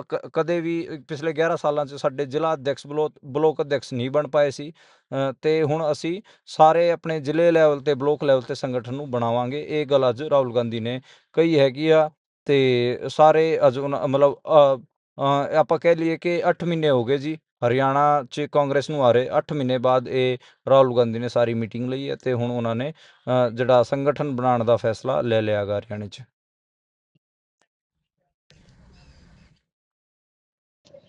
ਕ- ਕਦੇ ਵੀ ਪਿਛਲੇ 11 ਸਾਲਾਂ 'ਚ ਸਾਡੇ ਜ਼ਿਲ੍ਹਾ ਅਧਿਕਸ਼ ਬਲੋਕ ਬਲੋਕ ਅਧਿਕਸ਼ ਨਹੀਂ ਬਣ ਪਾਏ ਸੀ। ਅ, ਤੇ ਹੁਣ ਅਸੀਂ ਸਾਰੇ ਆਪਣੇ ਜ਼ਿਲ੍ਹੇ ਲੈਵਲ ਤੇ ਬਲੋਕ ਲੈਵਲ ਤੇ ਸੰਗਠਨ ਨੂੰ ਬਣਾਵਾਂਗੇ। ਇਹ ਗੱਲ ਅੱਜ ਰਾਹੁਲ ਗਾਂਧੀ ਨੇ ਕਹੀ ਹੈਗੀ ਆ ਤੇ ਸਾਰੇ ਅੱਜ ਉਹਨਾਂ- ਮਤਲਬ ਆਪਾਂ ਕਹਿ ਲਈਏ ਕਿ 8 ਮਹੀਨੇ ਹੋ ਗਏ ਜੀ। ਹਰਿਆਣਾ 'ਚ ਕਾਂਗਰਸ ਨੂੰ ਆ 8 ਮਹੀਨੇ ਬਾਅਦ ਇਹ ਰਾਹੁਲ ਗਾਂਧੀ ਨੇ ਸਾਰੀ ਮੀਟਿੰਗ ਲਈ ਹੈ ਤੇ ਹੁਣ ਉਹਨਾਂ ਨੇ ਜਿਹੜਾ ਸੰਗਠਨ ਬਣਾਉਣ ਦਾ ਫੈਸਲਾ ਲੈ ਲਿਆ ਹਰਿਆਣੇ 'ਚ।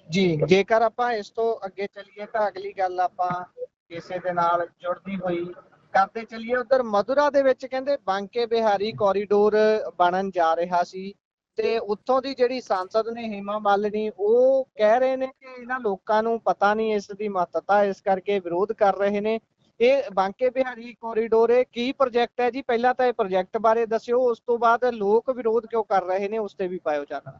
ਜੀ, ਜੇਕਰ ਆਪਾਂ ਇਸ ਤੋਂ ਅੱਗੇ ਚੱਲੀਏ ਤਾਂ ਅਗਲੀ ਗੱਲ ਆਪਾਂ ਕਿਸੇ ਦੇ ਨਾਲ ਜੁੜਦੀ ਹੋਈ ਕਰਦੇ ਚੱਲੀਏ। ਉਧਰ ਮਧੁਰਾ ਦੇ ਵਿੱਚ ਕਹਿੰਦੇ ਬਾਂਕੇ ਬਿਹਾਰੀ ਕੋਰੀਡੋਰ ਬਣਨ ਜਾ ਰਿਹਾ ਸੀ। ਤੇ ਉੱਥੋਂ ਦੀ ਜਿਹੜੀ ਸੰਸਦ ਨੇ ਹੀਮਾ ਮਾਲਿਨੀ ਉਹ ਕਹਿ ਰਹੇ ਨੇ ਕਿ ਇਹਨਾਂ ਲੋਕਾਂ ਨੂੰ ਪਤਾ ਨਹੀਂ ਇਸ ਦੀ ਮਹੱਤਤਾ ਇਸ ਕਰਕੇ ਵਿਰੋਧ ਕਰ ਰਹੇ ਨੇ। ਇਹ ਬਾਂਕੇ ਬਿਹਾਰੀ ਕੋਰੀਡੋਰ ਇਹ ਕੀ ਪ੍ਰੋਜੈਕਟ ਹੈ ਜੀ? ਪਹਿਲਾਂ ਤਾਂ ਇਹ ਪ੍ਰੋਜੈਕਟ ਬਾਰੇ ਦੱਸਿਓ ਉਸ ਤੋਂ ਬਾਅਦ ਲੋਕ ਵਿਰੋਧ ਕਿਉਂ ਕਰ ਰਹੇ ਨੇ ਉਸ ਤੇ ਵੀ ਪਾਇਓ ਚਾਨਣਾ।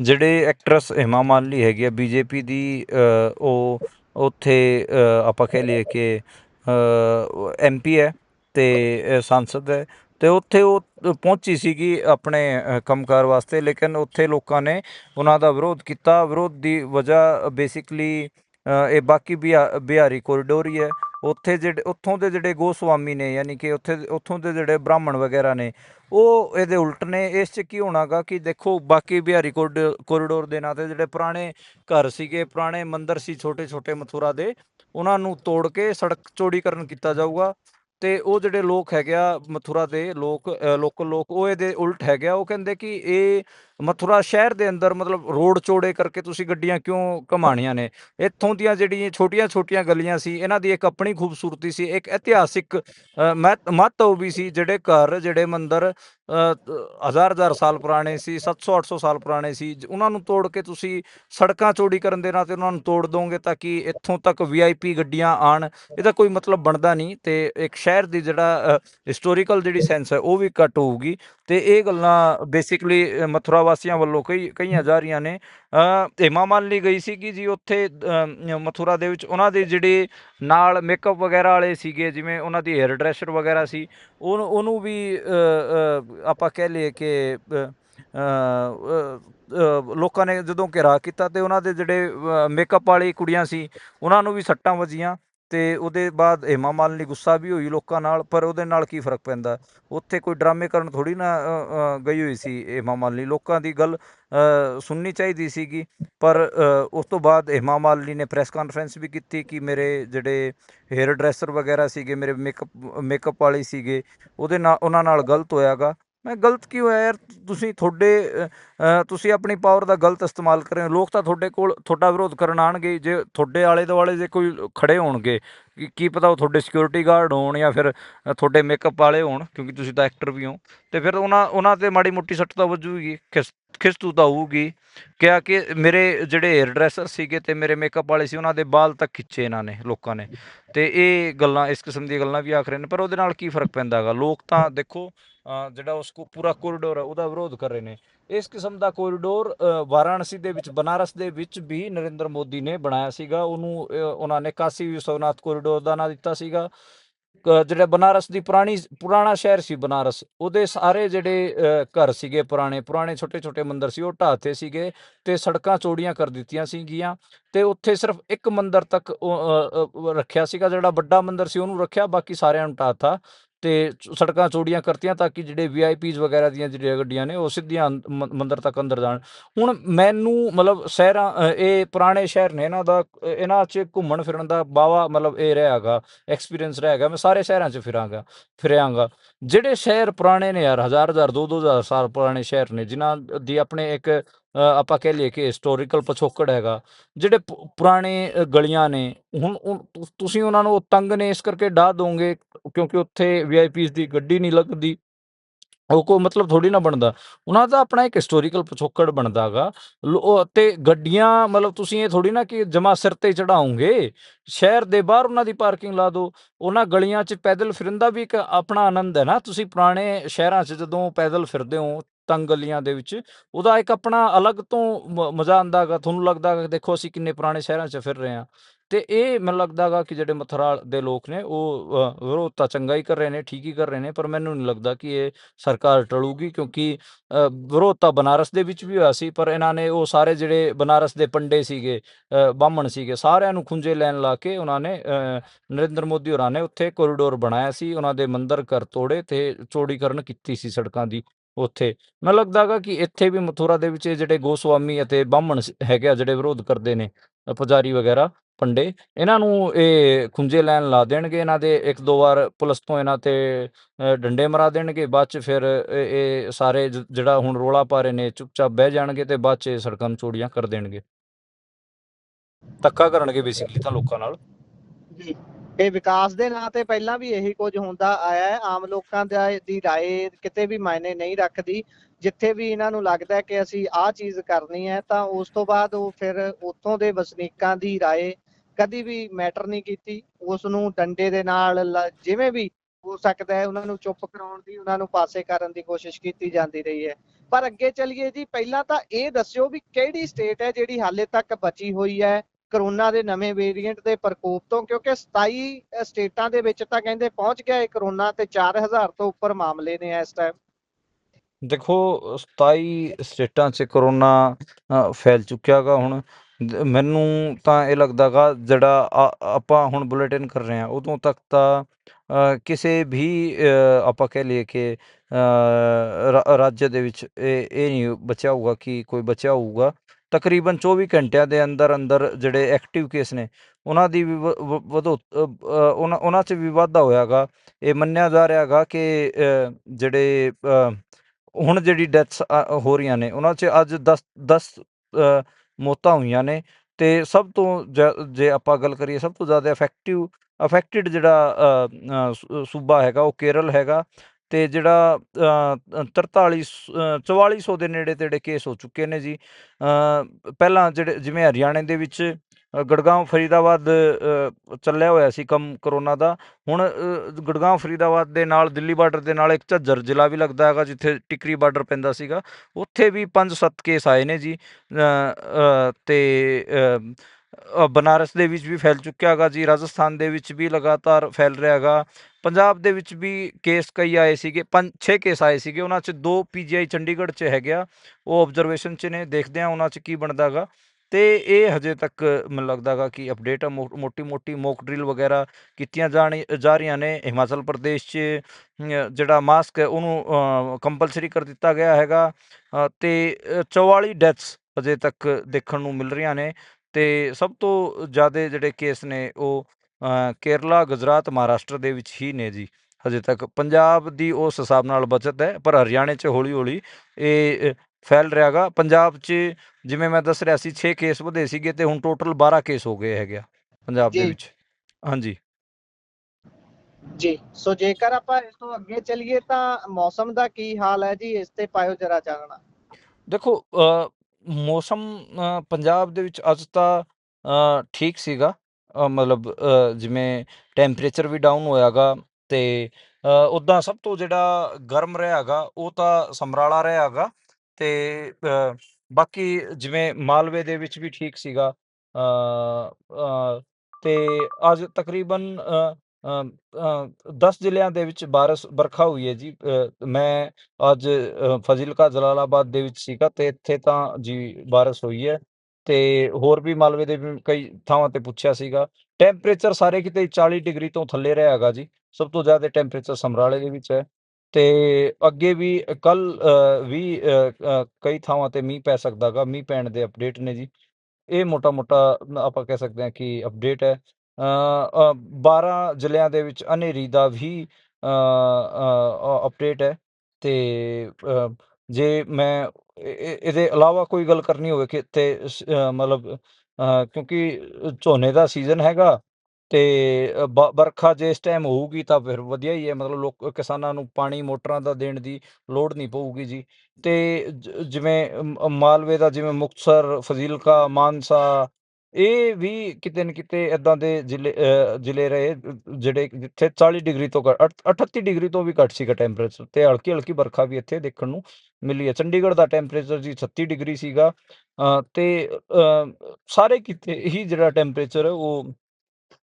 ਜਿਹੜੇ ਐਕਟਰੈਸ ਹਿਮਾ ਮਾਲਿਨੀ ਹੈਗੀ ਆ ਬੀਜੇਪੀ ਦੀ ਅ, ਉਹ ਉੱਥੇ ਆਪਾਂ ਕਹਿ ਲਈਏ ਕਿ ਐਮਪੀ ਹੈ ਤੇ ਸੰਸਦ ਹੈ। ਤੇ ਉੱਥੇ ਉਹ ਪਹੁੰਚੀ ਸੀਗੀ ਆਪਣੇ ਅ, ਕੰਮਕਾਰ ਵਾਸਤੇ ਲੇਕਿਨ ਉੱਥੇ ਲੋਕਾਂ ਨੇ ਉਹਨਾਂ ਦਾ ਵਿਰੋਧ ਕੀਤਾ। ਵਿਰੋਧ ਦੀ ਵਜ੍ਹਾ ਬੇਸਿਕਲੀ ਇਹ ਬਾਕੀ ਬਿਹਾ- ਬਿਹਾਰੀ ਕੋਰੀਡੋਰ ਹੀ ਹੈ। ਉੱਥੇ ਜਿਹੜੇ ਉੱਥੋਂ ਦੇ ਜਿਹੜੇ ਗੋਸਵਾਮੀ ਨੇ ਯਾਨੀ ਕਿ ਉੱਥੇ ਉੱਥੋਂ ਦੇ ਜਿਹੜੇ ਬ੍ਰਾਹਮਣ ਵਗੈਰਾ ਨੇ ਉਹ ਇਹਦੇ ਉਲਟ ਨੇ। ਇਸ 'ਚ ਕੀ ਹੋਣਾਗਾ ਕਿ ਦੇਖੋ ਬਾਕੀ ਬਿਹਾਰੀ ਕੋਰੀਡੋ- ਕੋਰੀਡੋਰ ਦੇ ਨਾਂ ਤੇ ਜਿਹੜੇ ਪੁਰਾਣੇ ਘਰ ਸੀਗੇ ਪੁਰਾਣੇ ਮੰਦਰ ਸੀ ਛੋਟੇ ਛੋਟੇ ਮਥੁਰਾ ਦੇ ਉਹਨਾਂ ਨੂੰ ਤੋੜ ਕੇ ਸੜਕ ਚੌੜੀਕਰਨ ਕੀਤਾ ਜਾਊਗਾ। ਤੇ ਉਹ ਜਿਹੜੇ ਲੋਕ ਹੈਗੇ ਆ ਮਥੁਰਾ ਦੇ ਲੋਕ ਲੋਕਲ ਲੋਕ, ਉਹ ਇਹਦੇ ਉਲਟ ਹੈਗੇ ਆ। ਉਹ ਕਹਿੰਦੇ ਕਿ ਇਹ ਮਥੁਰਾ ਸ਼ਹਿਰ ਦੇ ਅੰਦਰ ਮਤਲਬ ਰੋਡ ਚੌੜੇ ਕਰਕੇ ਤੁਸੀਂ ਗੱਡੀਆਂ ਕਿਉਂ ਘਮਾਣੀਆਂ ਨੇ? ਇੱਥੋਂ ਦੀਆਂ ਜਿਹੜੀਆਂ ਛੋਟੀਆਂ-ਛੋਟੀਆਂ ਗਲੀਆਂ ਸੀ ਇਹਨਾਂ ਦੀ ਇੱਕ ਆਪਣੀ ਖੂਬਸੂਰਤੀ ਸੀ ਇੱਕ ਇਤਿਹਾਸਿਕ ਅ, ਮਹੱਤਵ ਵੀ ਸੀ ਜਿਹੜੇ ਘਰ ਜਿਹੜੇ ਮੰਦਰ ਹਜ਼ਾਰ ਹਜ਼ਾਰ ਸਾਲ ਪੁਰਾਣੇ ਸੀ 700-800 ਸਾਲ ਪੁਰਾਣੇ ਸੀ। ਜ- ਉਹਨਾਂ ਨੂੰ ਤੋੜ ਕੇ ਤੁਸੀਂ ਸੜਕਾਂ ਚੌੜੀ ਕਰਨ ਦੇ ਨਾਂ ਤੇ ਉਹਨਾਂ ਨੂੰ ਤੋੜ ਦੋਗੇ ਤਾਂ ਕਿ ਇੱਥੋਂ ਤੱਕ ਵੀਆਈਪੀ ਗੱਡੀਆਂ ਆਣ ਇਹਦਾ ਕੋਈ ਮਤਲਬ ਬਣਦਾ ਨਹੀਂ ਤੇ ਇੱਕ ਸ਼ਹਿਰ ਦੀ ਜਿਹੜਾ ਹਿਸਟੋਰੀਕਲ ਜਿਹੜੀ ਸੈਂਸ ਹੈ ਉਹ ਵੀ ਘੱਟ ਹੋਊਗੀ। ਤੇ ਇਹ ਗੱਲਾਂ ਬੇਸਿਕਲੀ ਮਥੁਰਾ ਵਾਸੀਆਂ ਵੱਲੋਂ ਕਈ ਕਈਆਂ ਜਾ ਰਹੀਆਂ ਨੇ। ਅ, ਹੇਮਾ ਮਾਲਿਨੀ ਗਈ ਕਿ ਜੀ ਉੱਥੇ ਮਥੁਰਾ ਦੇ ਵਿੱਚ। ਉਹਨਾਂ ਦੇ ਜਿਹੜੇ ਨਾਲ ਮੇਕਅਪ ਵਗੈਰਾ ਵਾਲੇ ਸੀਗੇ ਜਿਵੇਂ ਉਹਨਾਂ ਦੀ ਹੇਅਰ ਡਰੈਸਰ ਵਗੈਰਾ ਸੀ ਉਹਨੂੰ ਉਹਨੂੰ ਵੀ ਆਪਾਂ ਕਹਿ ਲਈਏ ਕਿ ਲੋਕਾਂ ਨੇ ਜਦੋਂ ਘਿਰਾ ਕੀਤਾ ਤੇ ਉਹਨਾਂ ਦੇ ਜਿਹੜੇ ਮੇਕਅਪ ਵਾਲੀ ਕੁੜੀਆਂ ਸੀ ਉਹਨਾਂ ਨੂੰ ਵੀ ਸੱਟਾਂ ਵੱਜੀਆਂ। ਤੇ ਉਹਦੇ ਬਾਅਦ ਹੇਮਾ ਮਾਲਨੀ ਗੁੱਸਾ ਵੀ ਹੋਈ ਲੋਕਾਂ ਨਾਲ, ਪਰ ਉਹਦੇ ਨਾਲ ਕੀ ਫ਼ਰਕ ਪੈਂਦਾ? ਉੱਥੇ ਕੋਈ ਡਰਾਮੇ ਕਰਨ ਥੋੜੀ ਨਾ ਗਈ ਹੋਈ ਸੀ ਹੇਮਾ ਮਾਲਨੀ। ਲੋਕਾਂ ਦੀ ਗੱਲ ਸੁਣਨੀ ਚਾਹੀਦੀ ਸੀਗੀ, ਪਰ ਉਸ ਤੋਂ ਬਾਅਦ ਹੇਮਾ ਮਾਲਨੀ ਨੇ ਪ੍ਰੈਸ ਕਾਨਫਰੰਸ ਵੀ ਕੀਤੀ ਕਿ ਮੇਰੇ ਜਿਹੜੇ ਹੇਅਰ ਡਰੈਸਰ ਵਗੈਰਾ ਸੀਗੇ, ਮੇਰੇ ਮੇਕਅਪ ਮੇਕਅਪ ਵਾਲੇ ਸੀਗੇ, ਉਹਦੇ ਨਾਲ ਉਹਨਾਂ ਨਾਲ ਗਲਤ ਹੋਇਆਗਾ। ਮੈਂ ਗਲਤ ਕੀ ਹੋਇਆ ਯਾਰ? ਤੁਸੀਂ ਤੁਹਾਡੇ ਤੁਸੀਂ ਆਪਣੀ ਪਾਵਰ ਦਾ ਗਲਤ ਇਸਤੇਮਾਲ ਕਰ ਰਹੇ ਹੋ। ਲੋਕ ਤਾਂ ਤੁਹਾਡੇ ਕੋਲ, ਤੁਹਾਡਾ ਵਿਰੋਧ ਕਰਨ ਆਣਗੇ ਜੇ ਤੁਹਾਡੇ ਆਲੇ ਦੁਆਲੇ ਜੇ ਕੋਈ ਖੜੇ ਹੋਣਗੇ ਕੀ ਕੀ ਪਤਾ ਉਹ ਤੁਹਾਡੇ ਸਿਕਿਉਰਿਟੀ ਗਾਰਡ ਹੋਣ ਜਾਂ ਫਿਰ ਤੁਹਾਡੇ ਮੇਕਅਪ ਵਾਲੇ ਹੋਣ, ਕਿਉਂਕਿ ਤੁਸੀਂ ਤਾਂ ਐਕਟਰ ਵੀ ਹੋ। ਤੇ ਫਿਰ ਉਹਨਾਂ ਉਹਨਾਂ ਤੇ ਮਾੜੀ ਮੋਟੀ ਸੱਟ ਤਾਂ ਵੱਜੂਗੀ, ਖਿਸ, ਖਿਸਤੂ ਤਾਂ ਹੋਊਗੀ। ਕਿਹਾ ਕਿ ਮੇਰੇ ਜਿਹੜੇ ਹੇਅਰ ਡਰੈਸਰ ਸੀਗੇ ਤੇ ਮੇਰੇ ਮੇਕਅਪ ਵਾਲੇ ਸੀ, ਉਹਨਾਂ ਦੇ ਬਾਲ ਤੱਕ ਖਿੱਚੇ ਇਹਨਾਂ ਨੇ, ਲੋਕਾਂ ਨੇ। ਤੇ ਇਹ ਗੱਲਾਂ, ਇਸ ਕਿਸਮ ਦੀਆਂ ਗੱਲਾਂ ਵੀ ਆਖ ਰਹੇ ਨੇ, ਪਰ ਉਹਦੇ ਨਾਲ ਕੀ ਫ਼ਰਕ ਪੈਂਦਾ ਹੈਗਾ ਲੋਕ ਤਾਂ ਦੇਖੋ ਜਿਹੜਾ ਉਸ ਕੋ, ਪੂਰਾ ਕੋਰੀਡੋਰ ਹੈ ਉਹਦਾ ਵਿਰੋਧ ਕਰ ਰਹੇ ਨੇ। ਇਸ ਕਿਸਮ ਦਾ ਕੋਰੀਡੋਰ ਵਾਰਾਣਸੀ ਦੇ ਵਿੱਚ, ਬਨਾਰਸ ਦੇ ਵਿੱਚ ਵੀ ਨਰਿੰਦਰ ਮੋਦੀ ਨੇ ਬਣਾਇਆ ਸੀਗਾ। ਉਹਨੂੰ ਉਹਨਾਂ ਨੇ ਕਾਸ਼ੀ ਵਿਸ਼ਵਨਾਥ ਕੋਰੀਡੋਰ ਦਾ ਨਾਂ ਦਿੱਤਾ ਸੀਗਾ। ਜਿਹੜਾ ਬਨਾਰਸ ਦੀ ਪੁਰਾਣੀ, ਪੁਰਾਣਾ ਸ਼ਹਿਰ ਸੀ ਬਨਾਰਸ, ਉਹਦੇ ਸਾਰੇ ਜਿਹੜੇ ਘਰ ਸੀਗੇ ਪੁਰਾਣੇ ਪੁਰਾਣੇ ਛੋਟੇ ਛੋਟੇ ਮੰਦਰ ਸੀ, ਉਹ ਢਾਤੇ ਸੀਗੇ ਤੇ ਸੜਕਾਂ ਚੋੜੀਆਂ ਕਰ ਦਿੱਤੀਆਂ ਸੀਗੀਆਂ ਤੇ ਉੱਥੇ ਸਿਰਫ ਇੱਕ ਮੰਦਰ ਤੱਕ ਰੱਖਿਆ ਸੀਗਾ, ਜਿਹੜਾ ਵੱਡਾ ਮੰਦਰ ਸੀ, ਉਹਨੂੰ ਰੱਖਿਆ, ਬਾਕੀ ਸਾਰਿਆਂ ਨੂੰ ਢਾਤਾ ਤੇ ਸੜਕਾਂ ਚੌੜੀਆਂ ਕਰਤੀਆਂ ਤਾਂ ਕਿ ਜਿਹੜੇ ਵੀਆਈਪੀਜ਼ ਵਗੈਰਾ ਦੀਆਂ ਜਿਹੜੀਆਂ ਗੱਡੀਆਂ ਨੇ, ਉਹ ਸਿੱਧੀਆਂ ਅੰਦ- ਮ- ਮੰਦਿਰ ਤੱਕ ਅੰਦਰ ਜਾਣ। ਹੁਣ ਮੈਨੂੰ ਮਤਲਬ ਸ਼ਹਿਰਾਂ ਇਹ ਪੁਰਾਣੇ ਸ਼ਹਿਰ ਨੇ ਇਹਨਾਂ ਦਾ ਇਹਨਾਂ 'ਚ ਘੁੰਮਣ ਫਿਰਨ ਦਾ ਬਾਵਾ ਮਤਲਬ ਇਹ ਰਿਹਾ ਹੈਗਾ ਐਕਸਪੀਰੀਅੰਸ ਰਿਹਾ ਹੈਗਾ ਮੈਂ ਸਾਰੇ ਸ਼ਹਿਰਾਂ 'ਚ ਫਿਰਾਂਗਾ, ਫਿਰਿਆਂਗਾ। ਜਿਹੜੇ ਸ਼ਹਿਰ ਪੁਰਾਣੇ ਨੇ ਯਾਰ, ਹਜ਼ਾਰ ਹਜ਼ਾਰ, ਦੋ ਦੋ ਹਜ਼ਾਰ ਸਾਲ ਪੁਰਾਣੇ ਸ਼ਹਿਰ ਨੇ, ਜਿਨ੍ਹਾਂ ਦੀ ਆਪਣੇ ਇੱਕ ਆਪਾਂ ਕਹਿ ਲਈਏ ਕਿ ਹਿਸਟੋਰੀਕਲ ਪਿਛੋਕੜ ਹੈਗਾ, ਜਿਹੜੇ ਪੁਰਾਣੇ ਗਲੀਆਂ ਨੇ, ਹੁਣ ਤੁਸੀਂ ਉਹਨਾਂ ਨੂੰ ਤੰਗ ਨੇ, ਇਸ ਕਰਕੇ ਢਾਹ ਦੋਗੇ, ਕਿਉਂਕਿ ਉੱਥੇ ਵੀਆਈਪੀਜ਼ ਦੀ ਗੱਡੀ ਨਹੀਂ ਲੱਗਦੀ। ਉਹ ਕੋ ਮਤਲਬ ਥੋੜੀ ਨਾ ਬਣਦਾ। ਉਹਨਾਂ ਦਾ ਆਪਣਾ ਇੱਕ ਹਿਸਟੋਰੀਕਲ ਪਿਛੋਕੜ ਬਣਦਾਗਾ ਤੇ ਗੱਡੀਆਂ, ਮਤਲਬ ਤੁਸੀਂ ਇਹ ਥੋੜੀ ਨਾ ਕਿ ਜਮਾ ਸਿਰ ਤੇ ਚੜਾਉਂਗੇ ਸ਼ਹਿਰ ਦੇ ਬਾਹਰ ਉਹਨਾਂ ਦੀ ਪਾਰਕਿੰਗ ਲਾ ਦਿਓ। ਉਹਨਾਂ ਗਲੀਆਂ 'ਚ ਪੈਦਲ ਫਿਰਨ ਦਾ ਵੀ ਇੱਕ ਆਪਣਾ ਆਨੰਦ ਹੈ ਨਾ। ਤੁਸੀਂ ਪੁਰਾਣੇ ਸ਼ਹਿਰਾਂ 'ਚ ਜਦੋਂ ਪੈਦਲ ਫਿਰਦੇ ਹੋ ਤੰਗ ਗਲੀਆਂ ਦੇ ਵਿੱਚ। ਉਹਦਾ ਇੱਕ ਆਪਣਾ ਅਲੱਗ ਤੋਂ ਮਜ਼ਾ ਆਂਦਾਗਾ ਤੁਹਾਨੂੰ ਲੱਗਦਾਗਾ ਦੇਖੋ ਅਸੀਂ ਕਿੰਨੇ ਪੁਰਾਣੇ ਸ਼ਹਿਰਾਂ 'ਚ ਫਿਰ ਰਹੇ ਹਾਂ। ਤੇ ਇਹ ਮੈਨੂੰ ਲੱਗਦਾਗਾ ਕਿ ਜਿਹੜੇ ਮਥਰਾ ਦੇ ਲੋਕ ਨੇ, ਉਹ ਵਿਰੋਧ ਤਾਂ ਚੰਗਾ ਹੀ ਕਰ ਰਹੇ ਨੇ, ਠੀਕ ਹੀ ਕਰ ਰਹੇ ਨੇ, ਪਰ ਮੈਨੂੰ ਨਹੀਂ ਲੱਗਦਾ ਕਿ ਇਹ ਸਰਕਾਰ ਟਲੂਗੀ ਕਿਉਂਕਿ ਵਿਰੋਧ ਤਾਂ ਬਨਾਰਸ ਦੇ ਵਿੱਚ ਵੀ ਹੋਇਆ ਸੀ, ਪਰ ਇਹਨਾਂ ਨੇ ਉਹ ਸਾਰੇ ਜਿਹੜੇ ਬਨਾਰਸ ਦੇ ਪੰਡੇ ਸੀਗੇ ਬਾਹਮਣ ਸੀਗੇ, ਸਾਰਿਆਂ ਨੂੰ ਖੁੰਝੇ ਲੈਣ ਲਾ ਕੇ ਉਹਨਾਂ ਨੇ ਨਰਿੰਦਰ ਮੋਦੀ ਹੋਰਾਂ ਨੇ ਉੱਥੇ ਕੋਰੀਡੋਰ ਬਣਾਇਆ ਸੀ, ਉਹਨਾਂ ਦੇ ਮੰਦਰ ਘਰ ਤੋੜੇ ਤੇ ਚੌੜੀਕਰਨ ਕੀਤੀ ਸੀ ਸੜਕਾਂ ਦੀ। ਉੱਥੇ। ਮੈਨੂੰ ਲੱਗਦਾਗਾ ਕਿ ਇੱਥੇ ਵੀ ਮਥੁਰਾ ਦੇ ਵਿੱਚ ਜਿਹੜੇ ਗੋਸਵਾਮੀ ਅਤੇ ਬਾਹਮਣ ਹੈਗੇ ਆ ਜਿਹੜੇ ਵਿਰੋਧ ਕਰਦੇ ਨੇ ਪੁਜਾਰੀ ਵਗੈਰਾ, ਪੰਡੇ, ਇਹਨਾਂ ਨੂੰ ਇਹ ਖੁੰਝੇ ਲੈਣ ਲਾ ਦੇਣਗੇ, ਇਹਨਾਂ ਦੇ ਇੱਕ ਦੋ ਵਾਰ ਪੁਲਿਸ ਤੋਂ ਇਹਨਾਂ ਤੇ ਡੰਡੇ ਮਰਾ ਦੇਣਗੇ, ਬਾਅਦ ਚ ਫਿਰ ਇਹ ਸਾਰੇ ਜਿਹੜਾ ਹੁਣ ਰੋਲਾ ਪਾ ਰਹੇ ਨੇ, ਚੁੱਪਚਾਪ ਬਹਿ ਜਾਣਗੇ ਤੇ ਬਾਅਦ ਚ ਸੜਕਾਂ ਨੂੰ ਚੋੜੀਆਂ ਕਰ ਦੇਣਗੇ। ਧੱਕਾ ਕਰਨਗੇ ਬੇਸਿਕਲੀ ਤਾਂ ਲੋਕਾਂ ਨਾਲ। ਜੀ। ਇਹ ਵਿਕਾਸ ਦੇ ਨਾਂ ਤੇ ਪਹਿਲਾਂ ਵੀ ਇਹੀ ਕੁਝ ਹੁੰਦਾ ਆਇਆ ਹੈ ਆਮ ਲੋਕਾਂ ਦੀ رائے ਕਿਤੇ ਵੀ ਮਾਇਨੇ ਨਹੀਂ ਰੱਖਦੀ ਜਿੱਥੇ ਵੀ ਇਹਨਾਂ ਨੂੰ ਲੱਗਦਾ ਕਿ ਅਸੀਂ ਆਹ ਚੀਜ਼ ਕਰਨੀ ਹੈ ਤਾਂ ਉਸ ਤੋਂ ਬਾਅਦ ਉਹ ਫਿਰ ਉੱਥੋਂ ਦੇ ਵਸਨੀਕਾਂ ਦੀ رائے ਕਦੀ ਵੀ ਮੈਟਰ ਨਹੀਂ ਕੀਤੀ ਉਸ ਨੂੰ ਡੰਡੇ ਦੇ ਨਾਲ ਜਿਵੇਂ ਵੀ ਹੋ ਸਕਦਾ ਹੈ ਉਹਨਾਂ ਨੂੰ ਚੁੱਪ ਕਰਾਉਣ ਦੀ ਉਹਨਾਂ ਨੂੰ ਪਾਸੇ ਕਰਨ ਦੀ ਕੋਸ਼ਿਸ਼ ਕੀਤੀ ਜਾਂਦੀ ਰਹੀ ਹੈ ਪਰ ਅੱਗੇ ਚੱਲੀਏ ਜੀ ਪਹਿਲਾਂ ਤਾਂ ਇਹ ਦੱਸਿਓ ਵੀ ਕਿਹੜੀ ਸਟੇਟ ਹੈ ਜਿਹੜੀ ਹਾਲੇ ਤੱਕ ਬਚੀ ਹੋਈ ਹੈ ਕਰੋਨਾ ਦੇ ਨਵੇਂ ਵੇਰੀਐਂਟ ਦੇ ਪ੍ਰਕੋਪ ਤੋਂ, ਕਿਉਂਕਿ 27 ਸਟੇਟਾਂ ਦੇ ਵਿੱਚ ਤਾਂ ਕਹਿੰਦੇ ਪਹੁੰਚ ਗਿਆ ਇਹ ਕਰੋਨਾ ਤੇ 4000 ਤੋਂ ਉੱਪਰ ਮਾਮਲੇ ਨੇ ਇਸ ਟਾਈਮ ਦੇਖੋ 27 ਸਟੇਟਾਂ 'ਚ ਕਰੋਨਾ ਫੈਲ ਚੁੱਕਿਆਗਾ ਹੁਣ। ਮੈਨੂੰ ਤਾਂ ਇਹ ਲੱਗਦਾਗਾ ਜਿਹੜਾ ਆਪਾਂ ਹੁਣ ਬੁਲੇਟਿਨ ਕਰ ਰਹੇ ਹਾਂ, ਉਦੋਂ ਤੱਕ ਤਾਂ ਕਿਸੇ ਵੀ ਆਪਾਂ ਕਹਿ ਲਈਏ ਕਿ ਰਾਜ ਦੇ ਵਿੱਚ ਇਹ ਇਹ ਨਹੀਂ ਬਚਿਆ ਹੋਊਗਾ ਕਿ ਕੋਈ ਬਚਿਆ ਹੋਊਗਾ। ਤਕਰੀਬਨ 24 ਘੰਟਿਆਂ ਦੇ ਅੰਦਰ ਅੰਦਰ ਜਿਹੜੇ ਐਕਟਿਵ ਕੇਸ ਨੇ, ਉਹਨਾਂ ਦੀ ਵੀ ਵਧੋ ਉਹਨਾਂ ਉਹਨਾਂ 'ਚ ਵੀ ਵਾਧਾ ਹੋਇਆਗਾ। ਇਹ ਮੰਨਿਆ ਜਾ ਰਿਹਾਗਾ ਕਿ ਜਿਹੜੇ ਹੁਣ ਜਿਹੜੀ ਡੈਥਸ ਹੋ ਰਹੀਆਂ ਨੇ, ਉਹਨਾਂ 'ਚ ਅੱਜ 10 10 ਮੌਤਾਂ ਹੋਈਆਂ ਨੇ ਤੇ ਸਭ ਤੋਂ ਜੇ ਆਪਾਂ ਗੱਲ ਕਰੀਏ, ਸਭ ਤੋਂ ਜ਼ਿਆਦਾ ਇਫੈਕਟਿਵ ਅਫੈਕਟਡ ਜਿਹੜਾ ਸੂਬਾ ਹੈਗਾ, ਉਹ ਕੇਰਲ ਹੈਗਾ। ਤੇ ਜਿਹੜਾ 43 4400 ਦੇ ਨੇੜੇ ਤੇੜੇ ਕੇਸ ਹੋ ਚੁੱਕੇ ਨੇ ਜੀ। ਪਹਿਲਾਂ ਜਿਹੜੇ, ਜਿਵੇਂ ਹਰਿਆਣੇ ਦੇ ਵਿੱਚ ਗੜਗਾਉਂ ਫਰੀਦਾਬਾਦ ਚੱਲਿਆ ਹੋਇਆ ਸੀ ਕੰਮ ਕਰੋਨਾ ਦਾ। ਹੁਣ ਗੜਗਾਉਂ ਫਰੀਦਾਬਾਦ ਦੇ ਨਾਲ ਦਿੱਲੀ ਬਾਰਡਰ ਦੇ ਨਾਲ ਇੱਕ ਝੱਜਰ ਜ਼ਿਲ੍ਹਾ ਵੀ ਲੱਗਦਾ ਹੈਗਾ, ਜਿੱਥੇ ਟਿਕਰੀ ਬਾਰਡਰ ਪੈਂਦਾ ਸੀਗਾ। ਉੱਥੇ ਵੀ 5-7 ਕੇਸ ਆਏ ਨੇ ਜੀ। ਤੇ ਬਨਾਰਸ ਦੇ ਵਿੱਚ ਵੀ ਫੈਲ ਚੁੱਕਿਆ ਹੈਗਾ ਜੀ। ਰਾਜਸਥਾਨ ਦੇ ਵਿੱਚ ਵੀ ਲਗਾਤਾਰ ਫੈਲ ਰਿਹਾ ਹੈਗਾ। ਪੰਜਾਬ ਦੇ ਵਿੱਚ ਵੀ ਕੇਸ ਕਈ ਆਏ ਸੀਗੇ 5 6 ਕੇਸ ਆਏ ਸੀਗੇ, ਉਹਨਾਂ 'ਚ ਦੋ ਪੀਜੀਆਈ ਚੰਡੀਗੜ੍ਹ 'ਚ ਹੈਗੇ ਆ, ਉਹ ਆਬਜ਼ਰਵੇਸ਼ਨ 'ਚ ਨੇ, ਦੇਖਦੇ ਆ ਉਹਨਾਂ 'ਚ ਕੀ ਬਣਦਾਗਾ ਤੇ ਇਹ ਹਜੇ ਤੱਕ ਮੈਨੂੰ ਲੱਗਦਾਗਾ ਕਿ ਅਪਡੇਟ ਮੋਟੀ ਮੋਟੀ ਮੌਕ ਡਰਿਲ ਵਗੈਰਾ ਕੀਤੀਆਂ ਜਾਣ, ਜਾ ਰਹੀਆਂ ਨੇ, ਹਿਮਾਚਲ ਪ੍ਰਦੇਸ਼ 'ਚ ਜਿਹੜਾ ਮਾਸਕ ਹੈ, ਉਹਨੂੰ ਕੰਪਲਸਰੀ ਕਰ ਦਿੱਤਾ ਗਿਆ ਹੈਗਾ ਤੇ 44 ਡੈਥਸ ਅਜੇ ਤੱਕ ਦੇਖਣ ਨੂੰ ਮਿਲ ਰਹੀਆਂ ਨੇ, ਤੇ ਸਭ ਤੋਂ ਜ਼ਿਆਦਾ ਜਿਹੜੇ ਕੇਸ ਨੇ, ਉਹ ਕੇਰਲਾ ਗੁਜਰਾਤ ਮਹਾਰਾਸ਼ਟਰ ਦੇ ਵਿੱਚ ਹੀ ਨੇ ਜੀ। ਹਜੇ ਤੱਕ ਪੰਜਾਬ ਦੀ ਉਸ ਹਿਸਾਬ ਨਾਲ ਬਚਤ ਹੈ ਪਰ ਹਰਿਆਣੇ 'ਚ ਹੌਲੀ ਹੌਲੀ ਇਹ ਫੈਲ ਰਿਹਾਗਾ ਪੰਜਾਬ 'ਚ ਜਿਵੇਂ ਮੈਂ ਦੱਸ ਰਿਹਾ ਸੀ 6 ਕੇਸ ਵਧੇ ਸੀਗੇ ਤੇ ਹੁਣ ਟੋਟਲ 12 ਕੇਸ ਹੋ ਗਏ ਹੈਗੇ ਪੰਜਾਬ ਦੇ ਵਿੱਚ। ਹਾਂਜੀ। ਜੀ ਸੋ ਜੇਕਰ ਆਪਾਂ ਇਸ ਤੋਂ ਅੱਗੇ ਚੱਲੀਏ ਤਾਂ ਮੌਸਮ ਦਾ ਕੀ ਹਾਲ ਹੈ ਜੀ? ਇਸ ਤੇ ਪਾਇਓ ਜਰਾ ਚਾਨਣਾ ਦੇਖੋ ਮੌਸਮ ਪੰਜਾਬ ਦੇ ਵਿੱਚ ਅੱਜ ਤਾਂ ਠੀਕ ਸੀਗਾ। ਮਤਲਬ ਜਿਵੇਂ ਟੈਂਪਰੇਚਰ ਵੀ ਡਾਊਨ ਹੋਇਆਗਾ ਤੇ ਉੱਦਾਂ ਸਭ ਤੋਂ ਜਿਹੜਾ ਗਰਮ ਰਿਹਾਗਾ, ਉਹ ਤਾਂ ਸਮਰਾਲਾ ਰਿਹਾਗਾ ਤੇ ਬਾਕੀ ਜਿਵੇਂ ਮਾਲਵੇ ਦੇ ਵਿੱਚ ਵੀ ਠੀਕ ਸੀਗਾ ਤੇ ਅੱਜ ਤਕਰੀਬਨ 10 ਜ਼ਿਲ੍ਹਿਆਂ ਦੇ ਵਿੱਚ ਬਾਰਿਸ਼ ਵਰਖਾ ਹੋਈ ਹੈ ਜੀ ਮੈਂ ਅੱਜ ਫਜ਼ਿਲਕਾ ਜਲਾਲਾਬਾਦ ਦੇ ਵਿੱਚ ਸੀਗਾ ਤੇ ਇੱਥੇ ਤਾਂ ਜੀ ਬਾਰਿਸ਼ ਹੋਈ ਹੈ। ਤੇ ਹੋਰ ਵੀ ਮਾਲਵੇ ਦੇ ਵੀ ਕਈ ਥਾਵਾਂ ਤੇ ਪੁੱਛਿਆ ਸੀਗਾ। ਟੈਂਪਰੇਚਰ ਸਾਰੇ ਕਿਤੇ 40 ਡਿਗਰੀ ਤੋਂ ਥੱਲੇ ਰਿਹਾ ਹੈਗਾ ਜੀ। ਸਭ ਤੋਂ ਜ਼ਿਆਦਾ ਟੈਂਪਰੇਚਰ ਸਮਰਾਲੇ ਦੇ ਵਿੱਚ ਹੈ। ਤੇ ਅੱਗੇ ਵੀ ਕੱਲ ਵੀ ਕਈ ਥਾਵਾਂ ਤੇ ਮੀਂਹ ਪੈ ਸਕਦਾਗਾ ਮੀਂਹ ਪੈਣ ਦੇ ਅਪਡੇਟ ਨੇ ਜੀ। ਇਹ ਮੋਟਾ-ਮੋਟਾ ਆਪਾਂ ਕਹਿ ਸਕਦੇ ਹਾਂ ਕਿ ਅਪਡੇਟ ਹੈ। 12 ਜ਼ਿਲ੍ਹਿਆਂ ਦੇ ਵਿੱਚ ਹਨੇਰੀ ਦਾ ਵੀ ਅਪਡੇਟ ਹੈ। ਤੇ ਜੇ ਮੈਂ ਇਹਦੇ ਇਲਾਵਾ ਕੋਈ ਗੱਲ ਕਰਨੀ ਹੋਵੇ ਕਿ ਇੱਥੇ ਮਤਲਬ ਕਿਉਂਕਿ ਝੋਨੇ ਦਾ ਸੀਜ਼ਨ ਹੈਗਾ ਤੇ ਅ, ਬ ਵਰਖਾ ਜੇ ਇਸ ਟਾਈਮ ਹੋਊਗੀ ਤਾਂ ਫਿਰ ਵਧੀਆ ਹੀ ਹੈ ਮਤਲਬ ਲੋਕ ਕਿਸਾਨਾਂ ਨੂੰ ਪਾਣੀ ਮੋਟਰਾਂ ਦਾ ਦੇਣ ਦੀ ਲੋੜ ਨਹੀਂ ਪਊਗੀ ਜੀ। ਤੇ ਜ- ਜਿਵੇਂ ਮ- ਮਾਲਵੇ ਦਾ ਜਿਵੇਂ ਮੁਕਤਸਰ ਫਜ਼ੀਲਕਾ ਮਾਨਸਾ ਇਹ ਵੀ ਕਿਤੇ ਨਾ ਕਿਤੇ ਇਦਾਂ ਦੇ ਜ਼ਿਲ੍ਹੇ ਅ, ਜ਼ਿਲ੍ਹੇ ਰਹੇ ਅ, ਜਿਹੜੇ ਜਿੱਥੇ 40 ਡਿਗਰੀ ਤੋਂ ਘੱਟ 38 ਡਿਗਰੀ ਤੋਂ ਵੀ ਘੱਟ ਸੀਗਾ ਟੈਂਪਰੇਚਰ ਤੇ ਹਲਕੀ ਹਲਕੀ ਵਰਖਾ ਵੀ ਇੱਥੇ ਦੇਖਣ ਨੂੰ ਮਿਲੀ ਹੈ। ਚੰਡੀਗੜ੍ਹ ਦਾ ਟੈਂਪਰੇਚਰ ਜੀ 36 ਡਿਗਰੀ ਸੀਗਾ ਅ, ਤੇ ਅ, ਸਾਰੇ ਕਿਤੇ ਹੀ ਜਿਹੜਾ ਟੈਂਪਰੇਚਰ ਉਹ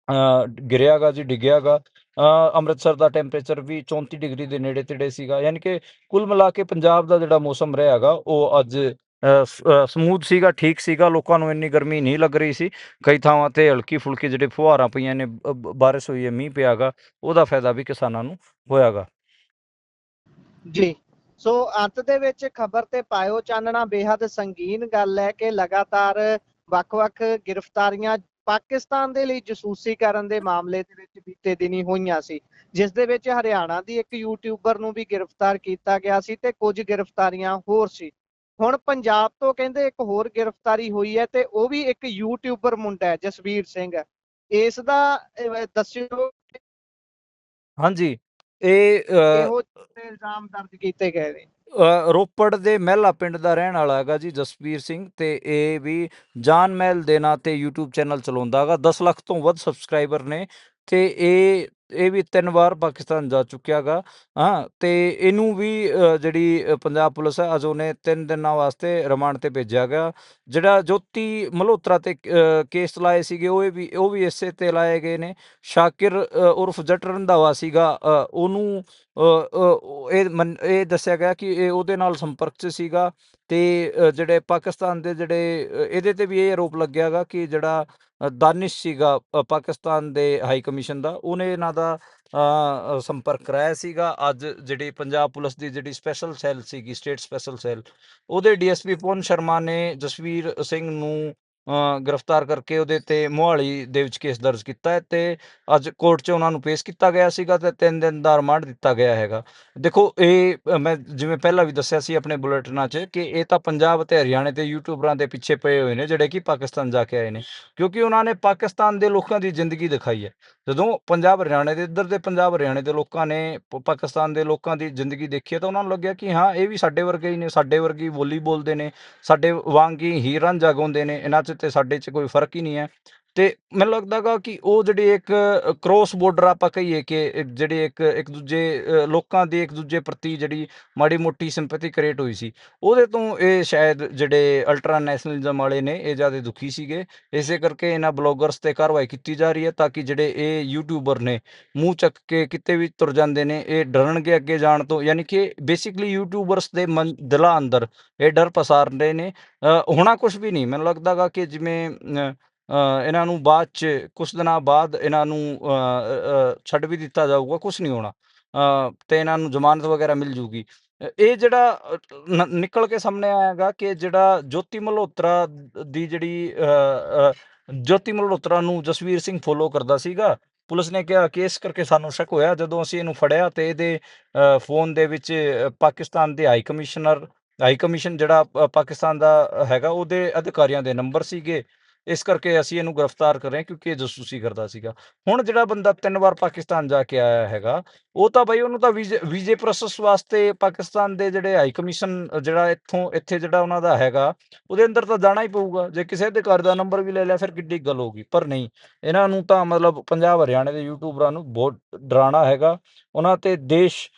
ਅ, ਗਿਰਿਆ ਗਾ ਜੀ ਡਿੱਗਿਆ ਗਾ ਅ, ਅੰਮ੍ਰਿਤਸਰ ਦਾ ਟੈਂਪਰੇਚਰ ਵੀ 34 ਡਿਗਰੀ ਦੇ ਨੇੜੇ ਤੇੜੇ ਸੀਗਾ। ਯਾਨੀ ਕਿ ਕੁੱਲ ਮਿਲਾ ਕੇ ਪੰਜਾਬ ਦਾ ਜਿਹੜਾ ਮੌਸਮ ਰਿਹਾ ਗਾ ਉਹ ਅੱਜ ਸਮੂਥ ਸੀਗਾ, ਠੀਕ ਸੀਗਾ, ਲੋਕਾਂ ਨੂੰ ਇੰਨੀ ਗਰਮੀ ਨਹੀਂ ਲੱਗ ਰਹੀ ਸੀ। ਕਈ ਥਾਵਾਂ ਤੇ ਹਲਕੀ ਫੁਲਕੀ ਜਿਹੜੇ ਫੁਹਾਰਾਂ ਪਈਆਂ ਨੇ, ਬ- ਹੋਈ ਹੈ, ਮੀਂਹ ਪਿਆਗਾ ਉਹਦਾ ਫਾਇਦਾ ਵੀ ਕਿਸਾਨਾਂ ਨੂੰ ਹੋਇਆਗਾ ਜੀ, ਸੋ ਅੰਤ ਦੇ ਵਿੱਚ ਖਬਰ ਤੇ ਪਾਇਓ ਚਾਨਣਾ ਬੇहद ਸੰਗੀਨ ਗੱਲ ਹੈ ਕਿ ਲਗਾਤਾਰ ਵੱਖ-ਵੱਖ ਗ੍ਰਿਫਤਾਰੀਆਂ ਪਾਕਿਸਤਾਨ ਦੇ ਲਈ ਜਸੂਸੀ ਕਰਨ ਦੇ ਮਾਮਲੇ ਦੇ ਵਿੱਚ ਬੀਤੇ ਦਿਨੀ ਹੋਈਆਂ ਸੀ। ਜਿਸ ਦੇ ਵਿੱਚ ਹਰਿਆਣਾ ਦੀ ਇੱਕ ਯੂਟਿਊਬਰ ਨੂੰ ਵੀ ਗ੍ਰਿਫਤਾਰ ਕੀਤਾ ਗਿਆ ਸੀ ਤੇ ਕੁਝ ਗ੍ਰਿਫਤਾਰੀਆਂ ਹੋਰ ਸੀ। ਹੁਣ ਪੰਜਾਬ ਤੋਂ ਕਹਿੰਦੇ ਇੱਕ ਹੋਰ ਗ੍ਰਿਫਤਾਰੀ ਹੋਈ ਹੈ ਤੇ ਉਹ ਵੀ ਇੱਕ ਯੂਟਿਊਬਰ ਮੁੰਡਾ ਹੈ ਜਸਵੀਰ ਸਿੰਘ ਇਸ ਦਾ ਦੱਸਿਓ ਹਾਂਜੀ ਇਹ ਅ, ਇਹੋ ਜਿਹੇ ਇਲਜ਼ਾਮ ਦਰਜ ਕੀਤੇ ਗਏ ਨੇ? ਰੋਪੜ ਦੇ ਮਹਿਲਾ ਪਿੰਡ ਦਾ ਰਹਿਣ ਵਾਲਾ ਹੈਗਾ ਜੀ ਜਸਵੀਰ ਸਿੰਘ ਤੇ ਇਹ ਵੀ ਜਾਨ ਮਹਿਲ ਦੇ ਨਾਂ ਤੇ YouTube ਚੈਨਲ ਚਲਾਉਂਦਾ ਹੈਗਾ। 10 ਲੱਖ ਤੋਂ ਵੱਧ ਸਬਸਕ੍ਰਾਈਬਰ ਨੇ ਤੇ ਇਹ ਇਹ ਵੀ ਤਿੰਨ ਵਾਰ ਪਾਕਿਸਤਾਨ ਜਾ ਚੁੱਕਿਆ ਗਾ, ਹਾਂ, ਤੇ ਇਹਨੂੰ ਵੀ ਜਿਹੜੀ ਪੰਜਾਬ ਪੁਲਿਸ ਹੈ, ਅਜੋ ਨੇ ਤਿੰਨ ਦਿਨਾਂ ਵਾਸਤੇ ਰਿਮਾਂਡ ਤੇ ਭੇਜਿਆ ਗਿਆ ਜਿਹੜਾ ਜੋਤੀ ਮਲਹੋਤਰਾ ਤੇ ਕੇਸ ਲਾਏ ਸੀਗੇ, ਉਹ ਵੀ ਉਹ ਵੀ ਇਸੇ ਤੇ ਲਾਏ ਗਏ ਨੇ। ਸ਼ਾਕਿਰ ਉਰਫ ਜੱਟ ਰੰਧਾਵਾ ਸੀਗਾ ਉਹਨੂੰ ਇਹ ਮੰਨ- ਇਹ ਦੱਸਿਆ ਗਿਆ ਕਿ ਇਹ ਉਹਦੇ ਨਾਲ ਸੰਪਰਕ 'ਚ ਸੀਗਾ ਤੇ ਜਿਹੜੇ ਪਾਕਿਸਤਾਨ ਦੇ ਜਿਹੜੇ ਇਹਦੇ ਤੇ ਵੀ ਇਹ ਆਰੋਪ ਲੱਗਿਆਗਾ ਕਿ ਜਿਹੜਾ ਦਾਨਿਸ਼ ਸੀਗਾ ਪਾਕਿਸਤਾਨ ਦੇ ਹਾਈ ਕਮਿਸ਼ਨ ਦਾ, ਉਹਨੇ ਇਹਨਾਂ ਦਾ ਸੰਪਰਕ ਕਰਾਇਆ ਸੀਗਾ। ਅੱਜ ਜਿਹੜੀ ਪੰਜਾਬ ਪੁਲਿਸ ਦੀ ਜਿਹੜੀ ਸਪੈਸ਼ਲ ਸੈੱਲ ਸੀਗੀ, ਸਟੇਟ ਸਪੈਸ਼ਲ ਸੈੱਲ, ਉਹਦੇ ਡੀਐਸਪੀ ਪਵਨ ਸ਼ਰਮਾ ਨੇ ਜਸਵੀਰ ਸਿੰਘ ਨੂੰ ਗ੍ਰਿਫਤਾਰ ਕਰਕੇ ਉਹਦੇ ਤੇ ਮੋਹਾਲੀ ਦੇ ਵਿੱਚ ਕੇਸ ਦਰਜ ਕੀਤਾ ਹੈ ਤੇ ਅੱਜ ਕੋਰਟ 'ਚ ਉਹਨਾਂ ਨੂੰ ਪੇਸ਼ ਕੀਤਾ ਗਿਆ ਸੀਗਾ ਤੇ 3 ਦਿਨ ਦਾ ਰਿਮਾਂਡ ਦਿੱਤਾ ਗਿਆ ਹੈਗਾ। ਦੇਖੋ, ਇਹ ਮੈਂ ਜਿਵੇਂ ਪਹਿਲਾਂ ਵੀ ਦੱਸਿਆ ਸੀ ਆਪਣੇ ਬੁਲੇਟਿਨਾਂ 'ਚ ਕਿ ਇਹ ਤਾਂ ਪੰਜਾਬ ਤੇ ਹਰਿਆਣੇ ਦੇ ਯੂਟਿਊਬਰਾਂ ਦੇ ਪਿੱਛੇ ਪਏ ਹੋਏ ਨੇ ਜਿਹੜੇ ਕਿ ਪਾਕਿਸਤਾਨ ਜਾ ਕੇ ਆਏ ਨੇ, ਕਿਉਂਕਿ ਉਹਨਾਂ ਨੇ ਪਾਕਿਸਤਾਨ ਦੇ ਲੋਕਾਂ ਦੀ ਜ਼ਿੰਦਗੀ ਦਿਖਾਈ ਹੈ। ਜਦੋਂ ਪੰਜਾਬ ਹਰਿਆਣੇ ਦੇ, ਇੱਧਰ ਦੇ ਪੰਜਾਬ ਹਰਿਆਣੇ ਦੇ ਲੋਕਾਂ ਨੇ ਪ- ਪਾਕਿਸਤਾਨ ਦੇ ਲੋਕਾਂ ਦੀ ਜ਼ਿੰਦਗੀ ਦੇਖੀ ਹੈ ਤਾਂ ਉਹਨਾਂ ਨੂੰ ਲੱਗਿਆ ਕਿ ਹਾਂ, ਇਹ ਵੀ ਸਾਡੇ ਵਰਗੇ ਹੀ ਨੇ, ਸਾਡੇ ਵਰਗੀ ਬੋਲੀ ਬੋਲਦੇ ਨੇ, ਸਾਡੇ ਵਾਂਗ ਹੀ ਹੀਰਾਂ ਜਗਾਉਂਦੇ ਨੇ, ਇਹਨਾਂ 'ਚ ਤੇ ਸਾਡੇ 'ਚ ਕੋਈ ਫ਼ਰਕ ਹੀ ਨਹੀਂ ਹੈ। ਤੇ ਮੈਨੂੰ ਲੱਗਦਾ ਗਾ ਕਿ ਉਹ ਜਿਹੜੇ ਇੱਕ ਕ੍ਰੋਸ ਬਾਰਡਰ ਆਪਾਂ ਕਹੀਏ ਕਿ ਜਿਹੜੇ ਇੱਕ ਇੱਕ ਦੂਜੇ ਲੋਕਾਂ ਦੀ ਇੱਕ ਦੂਜੇ ਪ੍ਰਤੀ ਜਿਹੜੀ ਮਾੜੀ ਮੋਟੀ ਸਿੰਪੈਥੀ ਕ੍ਰੀਏਟ ਹੋਈ ਸੀ, ਉਹਦੇ ਤੋਂ ਇਹ ਸ਼ਾਇਦ ਜਿਹੜੇ ਅਲਟਰਾ ਨੈਸ਼ਨਲਿਜ਼ਮ ਵਾਲੇ ਨੇ, ਇਹ ਜ਼ਿਆਦਾ ਦੁਖੀ ਸੀਗੇ। ਇਸੇ ਕਰਕੇ ਇਹਨਾਂ ਬਲੌਗਰਸ ਤੇ ਕਾਰਵਾਈ ਕੀਤੀ ਜਾ ਰਹੀ ਹੈ ਤਾਂ ਕਿ ਜਿਹੜੇ ਇਹ ਯੂਟਿਊਬਰ ਨੇ, ਮੂੰਹ ਚੱਕ ਕੇ ਕਿਤੇ ਵੀ ਤੁਰ ਜਾਂਦੇ ਨੇ, ਇਹ ਡਰਨਗੇ ਅੱਗੇ ਜਾਣ ਤੋਂ, ਯਾਨੀ ਕਿ ਬੇਸਿਕਲੀ ਯੂਟਿਊਬਰਸ ਦੇ ਮਨ, ਦਿਲਾਂ ਅੰਦਰ ਇਹ ਡਰ ਪਸਾਰ ਰਹੇ ਨੇ ਹੋਣਾ ਕੁਝ ਵੀ ਨਹੀਂ, ਮੈਨੂੰ ਲੱਗਦਾ ਗਾ ਕਿ ਜਿਵੇਂ ਇਹਨਾਂ ਨੂੰ ਬਾਅਦ ਚ ਕੁਝ ਦਿਨਾਂ ਬਾਅਦ ਇਹਨਾਂ ਨੂੰ ਛੱਡ ਵੀ ਦਿੱਤਾ ਜਾਊਗਾ ਕੁਝ ਨਹੀਂ ਹੋਣਾ। ਅ, ਤੇ ਇਹਨਾਂ ਨੂੰ ਜ਼ਮਾਨਤ ਵਗੈਰਾ ਮਿਲ ਜੂਗੀ। ਇਹ ਜਿਹੜਾ ਨ- ਨਿਕਲ ਕੇ ਸਾਹਮਣੇ ਆਇਆਗਾ ਕਿ ਜਿਹੜਾ ਜੋਤੀ ਮਲਹੋਤਰਾ ਦੀ ਜਿਹੜੀ ਜੋਤੀ ਮਲਹੋਤਰਾ ਨੂੰ ਜਸਵੀਰ ਸਿੰਘ ਫੋਲੋ ਕਰਦਾ ਸੀਗਾ ਪੁਲਿਸ ਨੇ ਕਿਹਾ ਕਿ ਇਸ ਕਰਕੇ ਸਾਨੂੰ ਸ਼ੱਕ ਹੋਇਆ ਜਦੋਂ ਅਸੀਂ ਇਹਨੂੰ ਫੜਿਆ ਤੇ ਇਹਦੇ ਫੋਨ ਦੇ ਵਿੱਚ ਪਾਕਿਸਤਾਨ ਦੇ ਹਾਈ ਕਮਿਸ਼ਨਰ ਹਾਈ ਕਮਿਸ਼ਨ ਜਿਹੜਾ ਪਾਕਿਸਤਾਨ ਦਾ ਹੈਗਾ ਉਹਦੇ ਅਧਿਕਾਰੀਆਂ ਦੇ ਨੰਬਰ ਸੀਗੇ। ਇਸ ਕਰਕੇ ਅਸੀਂ ਇਹਨੂੰ ਗ੍ਰਿਫਤਾਰ ਕਰ ਰਹੇ ਹਾਂ ਕਿਉਂਕਿ ਇਹ ਜਸੂਸੀ ਕਰਦਾ ਸੀਗਾ। ਹੁਣ ਜਿਹੜਾ ਬੰਦਾ ਤਿੰਨ ਵਾਰ ਪਾਕਿਸਤਾਨ ਜਾ ਕੇ ਆਇਆ ਹੈਗਾ, ਉਹ ਤਾਂ ਬਈ ਉਹਨੂੰ ਤਾਂ ਵੀਜ਼ੇ ਪ੍ਰੋਸੈਸ ਵਾਸਤੇ ਪਾਕਿਸਤਾਨ ਦੇ ਜਿਹੜੇ ਹਾਈ ਕਮਿਸ਼ਨ, ਜਿਹੜਾ ਇੱਥੋਂ, ਇੱਥੇ ਜਿਹੜਾ ਉਹਨਾਂ ਦਾ ਹੈਗਾ, ਉਹਦੇ ਅੰਦਰ ਤਾਂ ਜਾਣਾ ਹੀ ਪਊਗਾ। ਜੇ ਕਿਸੇ ਅਧਿਕਾਰੀ ਦਾ ਨੰਬਰ ਵੀ ਲੈ ਲਿਆ, ਫਿਰ ਕਿੱਡੀ ਗੱਲ ਹੋਗੀ ਪਰ ਨਹੀਂ, ਇਹਨਾਂ ਨੂੰ ਤਾਂ ਮਤਲਬ ਪੰਜਾਬ, ਹਰਿਆਣੇ ਦੇ ਯੂਟਿਊਬਰਾਂ ਨੂੰ ਬਹੁਤ ਡਰਾਣਾ ਹੈਗਾ। ਉਹਨਾਂ ਤੇ ਦੇਸ਼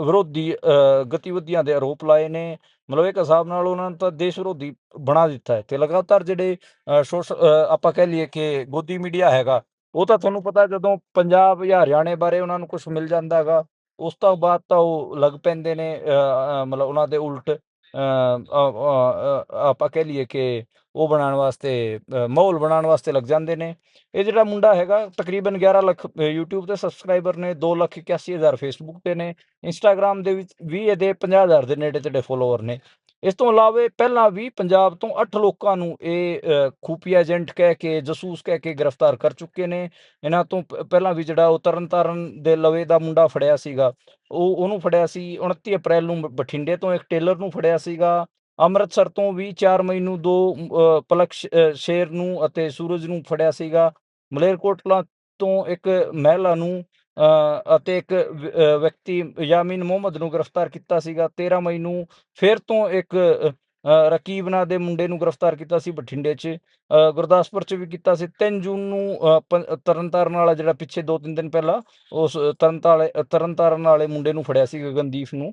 ਵਿਰੋਧੀ ਅ, ਗਤੀਵਿਧੀਆਂ ਦੇ ਆਰੋਪ ਲਾਏ ਨੇ। ਮਤਲਬ ਇੱਕ ਹਿਸਾਬ ਨਾਲ ਉਹਨਾਂ ਨੂੰ ਤਾਂ ਦੇਸ਼ ਵਿਰੋਧੀ ਬਣਾ ਦਿੱਤਾ ਹੈ ਤੇ ਲਗਾਤਾਰ ਜਿਹੜੇ ਅ, ਸੋਸ਼ ਅ, ਆਪਾਂ ਕਹਿ ਲਈਏ ਕਿ ਗੋਦੀ ਮੀਡੀਆ ਹੈਗਾ ਉਹ ਤਾਂ ਤੁਹਾਨੂੰ ਪਤਾ ਜਦੋਂ ਪੰਜਾਬ ਜਾਂ ਹਰਿਆਣੇ ਬਾਰੇ ਉਹਨਾਂ ਨੂੰ ਕੁਝ ਮਿਲ ਜਾਂਦਾ ਹੈਗਾ ਉਸ ਤੋਂ ਬਾਅਦ ਤਾਂ ਉਹ ਲੱਗ ਪੈਂਦੇ ਨੇ ਅ, ਮਤਲਬ ਉਹਨਾਂ ਦੇ ਉਲਟ। ਆਪਾਂ ਕਹਿ ਲਈਏ ਕਿ ਉਹ ਬਣਾਉਣ ਵਾਸਤੇ ਮਾਹੌਲ ਬਣਾਉਣ ਵਾਸਤੇ ਲੱਗ ਜਾਂਦੇ ਨੇ। ਇਹ ਜਿਹੜਾ ਮੁੰਡਾ ਹੈਗਾ ਤਕਰੀਬਨ 11 ਲੱਖ ਅ, YouTube ਤੇ ਸਬਸਕ੍ਰਾਈਬਰ ਨੇ 2 ਲੱਖ 81 ਹਜ਼ਾਰ Facebook ਤੇ ਨੇ ਇੰਸਟਾਗ੍ਰam ਦੇ ਵਿੱਚ ਵੀ ਇਹਦੇ 50 ਹਜ਼ਾਰ ਦੇ ਨੇੜੇ ਤੇੜੇ ਫੋਲੋਅਰ ਨੇ। ਇਸ ਤੋਂ ਇਲਾਵਾ ਪਹਿਲਾਂ ਵੀ ਪੰਜਾਬ ਤੋਂ 8 ਲੋਕਾਂ ਨੂੰ ਇਹ ਖੂਫੀਆ ਏਜੰਟ ਕਹਿ ਕੇ ਜਸੂਸ ਕਹਿ ਕੇ ਗ੍ਰਿਫਤਾਰ ਕਰ ਚੁੱਕੇ ਨੇ। ਇਹਨਾਂ ਤੋਂ ਪਹਿਲਾਂ ਵੀ ਜਿਹੜਾ ਉਹ ਤਰਨਤਾਰਨ ਦੇ ਲਵੇ ਦਾ ਮੁੰਡਾ ਫੜਿਆ ਸੀਗਾ ਉਹ ਉਹਨੂੰ ਫੜਿਆ ਸੀ 29 ਅਪ੍ਰੈਲ ਨੂੰ ਬਠਿੰਡੇ ਤੋਂ ਇੱਕ ਟੇਲਰ ਨੂੰ ਫੜਿਆ ਸੀਗਾ। ਅੰਮ੍ਰਿਤਸਰ ਤੋਂ ਵੀ 4 ਮਈ ਨੂੰ ਦੋ ਅ, ਪਲਕ ਸ਼ੇਰ ਨੂੰ ਅਤੇ ਸੂਰਜ ਨੂੰ ਫੜਿਆ ਸੀਗਾ। ਮਲੇਰਕੋਟਲਾ ਤੋਂ ਇੱਕ ਮਹਿਲਾ ਨੂੰ ਅਤੇ ਇੱਕ ਵਿਅਕਤੀ ਯਾਮੀਨ ਮੁਹੰਮਦ ਨੂੰ ਗ੍ਰਿਫਤਾਰ ਕੀਤਾ ਸੀਗਾ। 13 ਮਈ ਨੂੰ ਫਿਰ ਤੋਂ ਇੱਕ ਅ, ਰਕੀਬ ਨਾਂ ਦੇ ਮੁੰਡੇ ਨੂੰ ਗ੍ਰਿਫਤਾਰ ਕੀਤਾ ਸੀ ਬਠਿੰਡੇ 'ਚ। ਅ, ਗੁਰਦਾਸਪੁਰ 'ਚ ਵੀ ਕੀਤਾ ਸੀ। 3 ਜੂਨ ਨੂੰ ਅ, ਤਰਨਤਾਰਨ ਵਾਲਾ ਜਿਹੜਾ ਪਿੱਛੇ ਦੋ ਤਿੰਨ ਦਿਨ ਪਹਿਲਾਂ ਉਸ ਤਰਨਤਾਲੇ ਤਰਨਤਾਰਨ ਵਾਲੇ ਮੁੰਡੇ ਨੂੰ ਫੜਿਆ ਸੀ ਗਗਨਦੀਪ ਨੂੰ।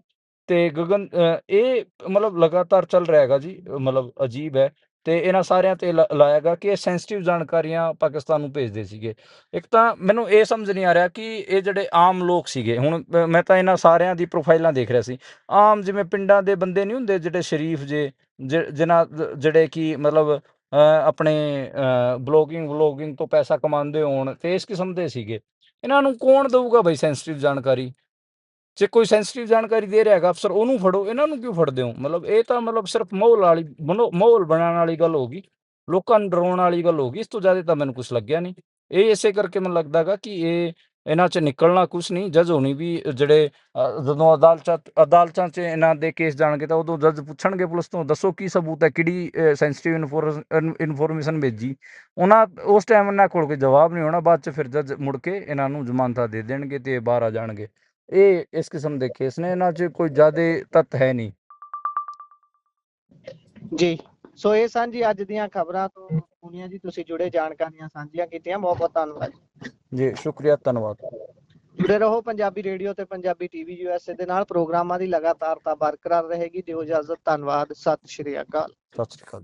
ਤੇ ਗਗਨ ਅ, ਇਹ ਮਤਲਬ ਲਗਾਤਾਰ ਚੱਲ ਰਿਹਾ ਹੈਗਾ ਜੀ। ਮਤਲਬ ਅਜੀਬ ਹੈ। ਤੇ ਇਹਨਾਂ ਸਾਰਿਆਂ ਤੇ ਲਾ- ਲਾਇਆ ਗਾ ਕਿ ਇਹ ਸੈਂਸਿਟਿਵ ਜਾਣਕਾਰੀਆਂ ਪਾਕਿਸਤਾਨ ਨੂੰ ਭੇਜਦੇ ਸੀਗੇ। ਇੱਕ ਤਾਂ ਮੈਨੂੰ ਇਹ ਸਮਝ ਨਹੀਂ ਆ ਰਿਹਾ ਕਿ ਇਹ ਜਿਹੜੇ ਆਮ ਲੋਕ ਸੀਗੇ, ਹੁਣ ਮੈਂ ਤਾਂ ਇਹਨਾਂ ਸਾਰਿਆਂ ਦੀ ਪ੍ਰੋਫਾਈਲਾਂ ਦੇਖ ਰਿਹਾ ਸੀ। ਆਮ ਜਿਵੇਂ ਪਿੰਡਾਂ ਦੇ ਬੰਦੇ ਨਹੀਂ ਹੁੰਦੇ ਜਿਹੜੇ ਸ਼ਰੀਫ ਜੇ, ਜਿ- ਜਿਨ੍ਹਾਂ ਜਿਹੜੇ ਕਿ ਮਤਲਬ ਆਪਣੇ ਬਲੌਗਿੰਗ ਵਲੋਗਿੰਗ ਤੋਂ ਪੈਸਾ ਕਮਾਉਂਦੇ ਹੋਣ ਤੇ ਇਸ ਕਿਸਮ ਦੇ ਸੀਗੇ। ਇਹਨਾਂ ਨੂੰ ਕੌਣ ਦੇਊਗਾ ਬਈ ਸੈਂਸਿਟਿਵ ਜਾਣਕਾਰੀ? ਜੇ ਕੋਈ ਸੈਂਸਿਟਿਵ ਜਾਣਕਾਰੀ ਦੇ ਰਿਹਾ ਹੈਗਾ, ਅਫਸਰ ਉਹਨੂੰ ਫੜੋ, ਇਹਨਾਂ ਨੂੰ ਕਿਉਂ ਫੜਦੇ ਹੋ? ਮਤਲਬ ਇਹ ਤਾਂ ਮਤਲਬ ਸਿਰਫ ਮਾਹੌਲ ਵਾਲੀ ਬਣੋ- ਮਾਹੌਲ ਬਣਾਉਣ ਵਾਲੀ ਗੱਲ ਹੋ ਗਈ, ਲੋਕਾਂ ਨੂੰ ਡਰਾਉਣ ਵਾਲੀ ਗੱਲ ਹੋ ਗਈ, ਇਸ ਤੋਂ ਜ਼ਿਆਦਾ ਤਾਂ ਮੈਨੂੰ ਕੁਝ ਲੱਗਿਆ ਨਹੀਂ। ਇਹ ਇਸੇ ਕਰਕੇ ਮੈਨੂੰ ਲੱਗਦਾਗਾ ਕਿ ਇਹ ਇਹਨਾਂ 'ਚ ਨਿਕਲਣਾ ਕੁਝ ਨਹੀਂ, ਜੱਜ ਹੋਣੀ ਵੀ ਜਿਹੜੇ ਜਦੋਂ ਅਦਾਲਤਾਂ ਅਦਾਲਤਾਂ 'ਚ ਇਹਨਾਂ ਦੇ ਕੇਸ ਜਾਣਗੇ ਤਾਂ ਉਦੋਂ ਜੱਜ ਪੁੱਛਣਗੇ ਪੁਲਿਸ ਤੋਂ, ਦੱਸੋ ਕੀ ਸਬੂਤ ਹੈ, ਕਿਹੜੀ ਸੈਂਸਿਟਿਵ ਇਨਫੋਰਮੇਸ਼ਨ ਭੇਜੀ। ਉਹਨਾਂ, ਉਸ ਟਾਈਮ ਇਹਨਾਂ ਕੋਲ ਕੋਈ ਜਵਾਬ ਨਹੀਂ ਹੋਣਾ, ਬਾਅਦ 'ਚ ਫਿਰ ਜੱਜ ਮੁੜ ਕੇ ਇਹਨਾਂ ਨੂੰ ਜ਼ਮਾਨਤਾਂ ਦੇ ਦੇਣਗੇ ਤੇ ਇਹ ਬਾਹਰ ਆ ਜਾਣਗੇ। ਇਹ ਇਸ ਕਿਸਮ ਦੇ ਕੇਸ ਨੇ ਇਹਨਾਂ 'ਚ ਕੋਈ ਜ਼ਿਆਦਾ ਤੱਤ ਹੈ ਨਹੀਂ। ਜੀ। ਸੋ ਇਹ ਸਨ ਜੀ ਅੱਜ ਦੀਆਂ ਖਬਰਾਂ ਤੋਂ ਦੁਨੀਆ ਜੀ ਤੁਸੀਂ ਜੁੜੇ ਜਾਣਕਾਰੀਆਂ ਸਾਂਝੀਆਂ ਕੀਤੀਆਂ। ਬਹੁਤ ਬਹੁਤ ਧੰਨਵਾਦ ਜੀ। ਸ਼ੁਕਰੀਆ ਧੰਨਵਾਦ। ਜੁੜੇ ਰਹੋ ਪੰਜਾਬੀ ਰੇਡੀਓ ਤੇ ਪੰਜਾਬੀ ਟੀਵੀ ਯੂਐਸਏ ਦੇ ਨਾਲ। ਪ੍ਰੋਗਰਾਮਾਂ ਦੀ ਲਗਾਤਾਰਤਾ ਬਰਕਰਾਰ ਰਹੇਗੀ। ਦਿਓ ਇਜਾਜ਼ਤ ਧੰਨਵਾਦ। ਸਤਿ ਸ਼੍ਰੀ ਅਕਾਲ। ਸਤਿ ਸ੍ਰੀ ਅਕਾਲ